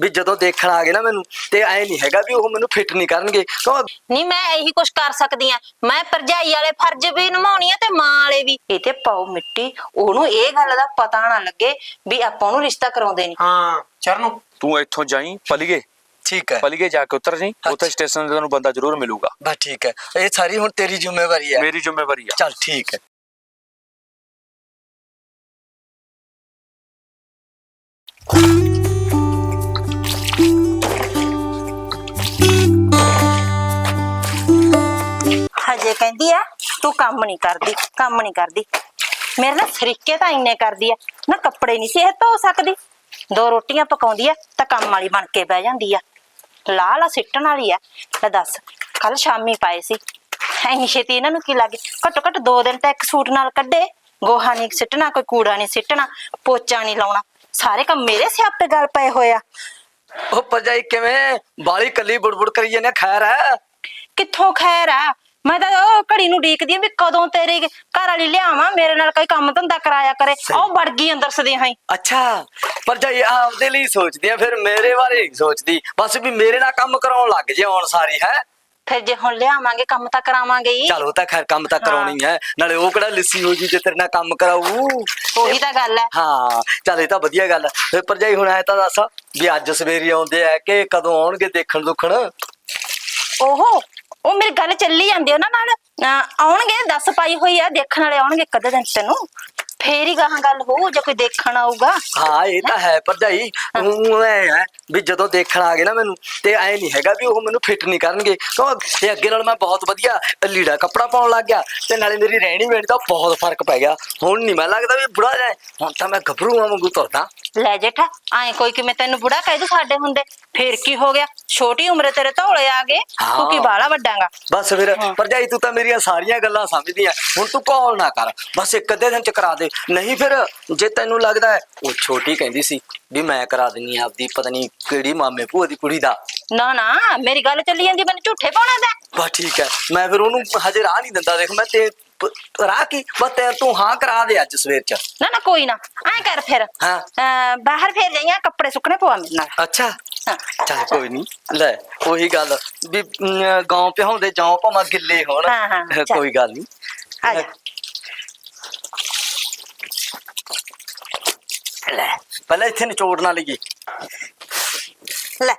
ਵੀ ਜਦੋਂ ਦੇਖਣ ਆ ਗਏ ਨਾ ਮੈਨੂੰ ਤੇ ਐ ਨਹੀਂ ਹੈਗਾ ਵੀ ਉਹ ਮੈਨੂੰ ਫਿੱਟ ਨਹੀਂ ਕਰਨਗੇ। ਕਿਉਂ? ਨਹੀਂ ਮੈਂ ਇਹੀ ਕੁਛ ਕਰ ਸਕਦੀ ਆ। ਮੈਂ ਭਰਜਾਈ ਵਾਲੇ ਫਰਜ਼ ਵੀ ਨਿਭਾਉਣੀ ਆ ਤੇ ਮਾਂ ਵਾਲੇ ਵੀ। ਇਹ ਤੇ ਪਾਉ ਮਿੱਟੀ ਉਹਨੂੰ ਇਹ ਗੱਲ ਦਾ ਪਤਾ ਨਾ ਲੱਗੇ ਵੀ ਆਪਾਂ ਉਹਨੂੰ ਰਿਸ਼ਤਾ ਕਰਾਉਂਦੇ ਨਹੀਂ ਹਾਂ ਚਰਨੂ। ਤੂੰ ਇੱਥੋਂ ਜਾਈ ਪਲੀਏ। ਠੀਕ ਹੈ। ਪਲੀਏ ਜਾ ਕੇ ਉਤਰ ਜੀ ਉੱਥੇ ਸਟੇਸ਼ਨ ਤੇ ਤੈਨੂੰ ਬੰਦਾ ਜ਼ਰੂਰ ਮਿਲੂਗਾ। ਬਸ ਠੀਕ ਹੈ। ਇਹ ਸਾਰੀ ਹੁਣ ਤੇਰੀ ਜ਼ਿੰਮੇਵਾਰੀ ਹੈ। ਮੇਰੀ ਜ਼ਿੰਮੇਵਾਰੀ ਆ। ਚੱਲ ਠੀਕ ਹੈ। ਹਜੇ ਕਹਿੰਦੀ ਆ ਤੂੰ ਕੰਮ ਨਹੀਂ ਕਰਦੀ ਕੰਮ ਨਹੀਂ ਕਰਦੀ। ਮੇਰੇ ਨਾਲ ਸਰੀਕੇ ਤਾਂ ਇੰਨੇ ਕਰਦੀ ਆ ਨਾ ਕੱਪੜੇ ਨਹੀਂ ਸਿਹਤ ਧੋ ਸਕਦੀ। ਦੋ ਰੋਟੀਆਂ ਪਕਾਉਂਦੀ ਆ ਤਾਂ ਕੰਮ ਵਾਲੀ ਬਣ ਕੇ ਬਹਿ ਜਾਂਦੀ ਆ। ਲਾਹ ਲਾ ਸਿੱਟਣ ਵਾਲੀ ਆ। ਲੈ ਦੱਸ ਕੱਲ ਸ਼ਾਮੀ ਪਾਏ ਸੀ। ਐਨੀ ਛੇਤੀ ਇਹਨਾਂ ਨੂੰ ਕੀ ਲੱਗੇ ਘੱਟੋ ਘੱਟ ਦੋ ਦਿਨ ਤਾਂ ਇੱਕ ਸੂਟ ਨਾਲ ਕੱਢੇ। ਗੋਹਾ ਨਹੀਂ ਸਿੱਟਣਾ ਕੋਈ ਕੂੜਾ ਨਹੀਂ ਸਿੱਟਣਾ ਪੋਚਾ ਨਹੀਂ ਲਾਉਣਾ। ਸਾਰੇ ਕੰਮ ਮੇਰੇ ਸਿਆਪੇ ਗੱਲ ਪਏ ਹੋਏ ਆ। ਉਹ ਭਰਜਾਈ ਕਿਵੇਂ? ਬਾਲੀ ਕੱਲੀ ਬੁੜਬੁੜ ਕਰੀ ਜਾਂਦੇ ਆ, ਖੈਰ ਹੈ? ਕਿੱਥੋਂ ਖੈਰ ਆ? ਮੈਂ ਤਾਂ ਉਹ ਘੜੀ ਨੂੰ ਡੀਕਦੀ ਆ ਵੀ ਕਦੋਂ ਤੇਰੇ ਘਰ ਵਾਲੀ ਲਿਆਵਾਂ ਮੇਰੇ ਨਾਲ ਕੋਈ ਕੰਮ ਧੰਦਾ ਕਰਾਇਆ ਕਰੇ। ਉਹ ਵੜ ਗਈ ਅੰਦਰ ਸਦਿਆਂ ਹੀ। ਅੱਛਾ ਭਰਜਾਈ ਆਪਦੇ ਲਈ ਸੋਚਦੀ ਆ ਫਿਰ ਮੇਰੇ ਬਾਰੇ ਨਹੀਂ ਸੋਚਦੀ। ਬਸ ਵੀ ਮੇਰੇ ਨਾਲ ਕੰਮ ਕਰਾਉਣ ਲੱਗ ਜੇ ਹੁਣ ਸਾਰੀ ਹੈ? ਫਿਰ ਜੇ ਹੁਣ ਲਿਆਵਾਂਗੇ ਕੰਮ ਤਾਂ ਕਰਾਵਾਂਗੇ ਹੀ। ਚਲ ਉਹ ਤਾਂ ਖੈਰ ਕੰਮ ਤਾਂ ਕਰਾਉਣੀ ਹੈ। ਨਾਲੇ ਉਹ ਕਿਹੜਾ ਲਿੱਸੀ ਹੋ ਜੀ ਜੇ ਤੇਰੇ ਨਾਲ ਕੰਮ ਕਰਾਊ। ਉਹੀ ਤਾਂ ਗੱਲ ਹੈ। ਹਾਂ ਚੱਲ ਇਹ ਤਾਂ ਵਧੀਆ ਗੱਲ ਹੈ। ਫਿਰ ਭਰਜਾਈ ਹੁਣ ਐ ਤਾਂ ਦੱਸ ਵੀ ਅੱਜ ਸਵੇਰੇ ਆਉਂਦੇ ਆ ਕਿ ਕਦੋਂ ਆਉਣਗੇ ਦੇਖਣ ਦੁੱਖਣ ਓਹੋ ਉਹ ਮੇਰੀ ਗੱਲ ਚੱਲੀ ਜਾਂਦੀ ਉਹਨਾਂ ਨਾਲ। ਅਹ ਆਉਣਗੇ 10 ਪਾਈ ਹੋਈ ਆ ਦੇਖਣ ਵਾਲੇ ਆਉਣਗੇ ਕਦੇ ਦਿਨ ਤੈਨੂੰ। ਫੇਰ ਹੀ ਗਾਹਾਂ ਗੱਲ ਹੋਊ ਜੇ ਕੋਈ ਦੇਖਣ ਆਊਗਾ। ਹਾਂ ਇਹ ਤਾਂ ਹੈ ਭਰਜਾਈ। ਉਹ ਐ ਹੈ ਵੀ ਜਦੋਂ ਦੇਖਣ ਆ ਗਏ ਨਾ ਮੈਨੂੰ ਤੇ ਐ ਨਹੀਂ ਹੈਗਾ ਵੀ ਉਹ ਮੈਨੂੰ ਫਿੱਟ ਨਹੀਂ ਕਰਨਗੇ। ਕਿਉਂ? ਤੇ ਅੱਗੇ ਨਾਲ ਮੈਂ ਬਹੁਤ ਵਧੀਆ ਲੀੜਾ ਕੱਪੜਾ ਪਾਉਣ ਲੱਗ ਗਿਆ ਤੇ ਨਾਲੇ ਮੇਰੀ ਰਹਿਣੀ ਬਹਿਣੀ ਦਾ ਬਹੁਤ ਫ਼ਰਕ ਪੈ ਗਿਆ। ਹੁਣ ਨਹੀਂ ਮੈਂ ਲੱਗਦਾ ਵੀ ਬੁੜਾ ਜਾਏ ਹੁਣ ਤਾਂ ਮੈਂ ਗੱਭਰੂ ਆ ਵਾਂਗੂ ਤੁਰਦਾ। ਲੈ ਜੇਠਾ ਐ ਕੋਈ ਕਿਵੇਂ ਤੈਨੂੰ ਬੁੜਾ ਕਹਿ ਦੂ ਸਾਡੇ ਹੁੰਦੇ? ਫੇਰ ਕੀ ਹੋ ਗਿਆ? ਛੋਟੀ ਉਮਰੇ ਤੇਰੇ ਧੌਲੇ ਆ ਗਏ ਤੂੰ ਕੀ। ਬਾਲਾ ਵੱਡਾਂਗਾ? ਬਸ ਫਿਰ ਭਰਜਾਈ ਤੂੰ ਤਾਂ ਮੇਰੀਆਂ ਸਾਰੀਆਂ ਗੱਲਾਂ ਸਮਝਦੀ ਆ ਹੁਣ ਤੂੰ ਕਾਲ ਨਾ ਕਰ। ਬਸ ਇੱਕ ਅੱਧੇ ਦਿਨ ਚ ਕਰਾ ਦੇ। ਨਹੀਂ ਫਿਰ ਜੇ ਤੈਨੂੰ ਲੱਗਦਾ ਹੈ ਉਹ ਛੋਟੀ ਕਹਿੰਦੀ ਸੀ ਵੀ ਮੈਂ ਕਰਾ ਦਿੰਨੀ ਆ ਆਪਦੀ ਪਤਾ ਨਹੀਂ ਕਿਹੜੀ ਮਾਮੇ ਭੂਆ ਦੀ ਕੁੜੀ ਦਾ। ਨਾ ਨਾ ਮੇਰੀ ਗੱਲ ਚੱਲੀ ਜਾਂਦੀ ਮੈਨੂੰ ਝੂਠੇ ਪਾਉਣਾ ਦਾ। ਬਸ ਠੀਕ ਹੈ ਮੈਂ ਫਿਰ ਉਹਨੂੰ ਹਜੇ ਰਾਹ ਨਹੀਂ ਦਿੰਦਾ ਦੇਖ ਮੈਂ ਤੇ ਪ- ਰਾਹ ਕੀ ਬਸ ਤੇ ਤੂੰ ਹਾਂ ਕਰਾ ਦੇ ਅੱਜ ਸਵੇਰ ਚ। ਨਾ ਨਾ ਕੋਈ ਨਾ ਐ ਕਰ ਫਿਰ। ਹਾਂ। ਅਹ ਬਾਹਰ ਫੇਰ ਜਾਈਆਂ ਕੱਪੜੇ ਸੁੱਕਣੇ ਪਵਾ ਮੇਰੇ ਨਾਲ। ਅੱਛਾ। ਹਾਂ। ਚੱਲ ਕੋਈ ਨਹੀਂ ਲੈ ਉਹੀ ਗੱਲ ਵੀ ਗਾਉਂ ਪਿਹਾਉਂਦੇ ਜਾਉ ਭਾਵੇਂ ਗਿੱਲੇ ਹੋਣ। ਹਾਂ, ਹਾਂ, ਚੱਲ। ਕੋਈ ਗੱਲ ਨਹੀਂ ਆ ਜਾ ਲੈ ਪਹਿਲਾਂ ਇੱਥੇ ਨਿਚੋੜ ਨਾ ਲਈਏ। ਲੈ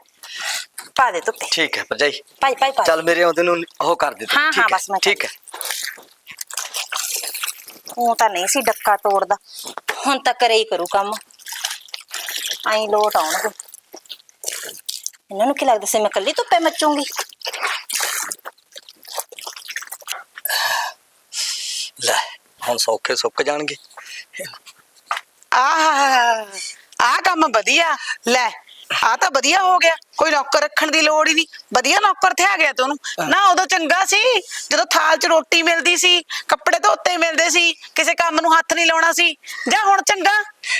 ਪਾ ਦੇ ਧੁੱਪੇ। ਠੀਕ ਹੈ ਭਰਜਾਈ। ਪਾਈ ਪਾਈ ਪਾ ਚੱਲ ਮੇਰੇ ਆਉਂਦੇ ਨੂੰ ਉਹ ਕਰ ਦੇ ਤੂੰ, ਹਾਂ, ਠੀਕ ਹਾਂ, ਹੈ, ਬਸ ਮੈਂ ਠੀਕ ਹੈ। ਉਹ ਤਾਂ ਨਹੀਂ ਸੀ ਡੱਕਾ ਤੋੜਦਾ। ਹੁਣ ਤਾਂ ਕਰੇ ਹੀ ਕਰੂ ਕੰਮ। ਆਈ ਲੋਟ ਆਉਣਗੇ। ਇਹਨਾਂ ਨੂੰ ਕੀ ਲੱਗਦਾ ਸੀ ਮੈਂ ਕੱਲੀ ਧੁੱਪੇ ਮੱਚੂਗੀ? ਲੈ ਹੁਣ ਸੌਖੇ ਸੁੱਕ ਜਾਣਗੇ। ਆਹ। ਆਹ ਕੰਮ ਵਧੀਆ। ਲੈ ਆਹ ਤਾਂ ਵਧੀਆ ਹੋ ਗਿਆ। ਕੋਈ ਨੌਕਰ ਰੱਖਣ ਦੀ ਲੋੜ ਹੀ ਨਹੀਂ। ਵਧੀਆ ਨੌਕਰ ਤੇ ਆ ਗਿਆ ਤੈਨੂੰ ਨਾ ਉਦੋਂ ਚੰਗਾ ਸੀ ਜਦੋਂ ਥਾਲ 'ਚ ਰੋਟੀ ਮਿਲਦੀ ਸੀ ਕੱਪੜੇ ਧੋਤੇ ਮਿਲਦੇ ਸੀ ਕਿਸੇ ਕੰਮ ਨੂੰ ਹੱਥ ਨਹੀਂ ਲਾਉਣਾ ਸੀ। ਜਾਂ ਹੁਣ ਚੰਗਾ?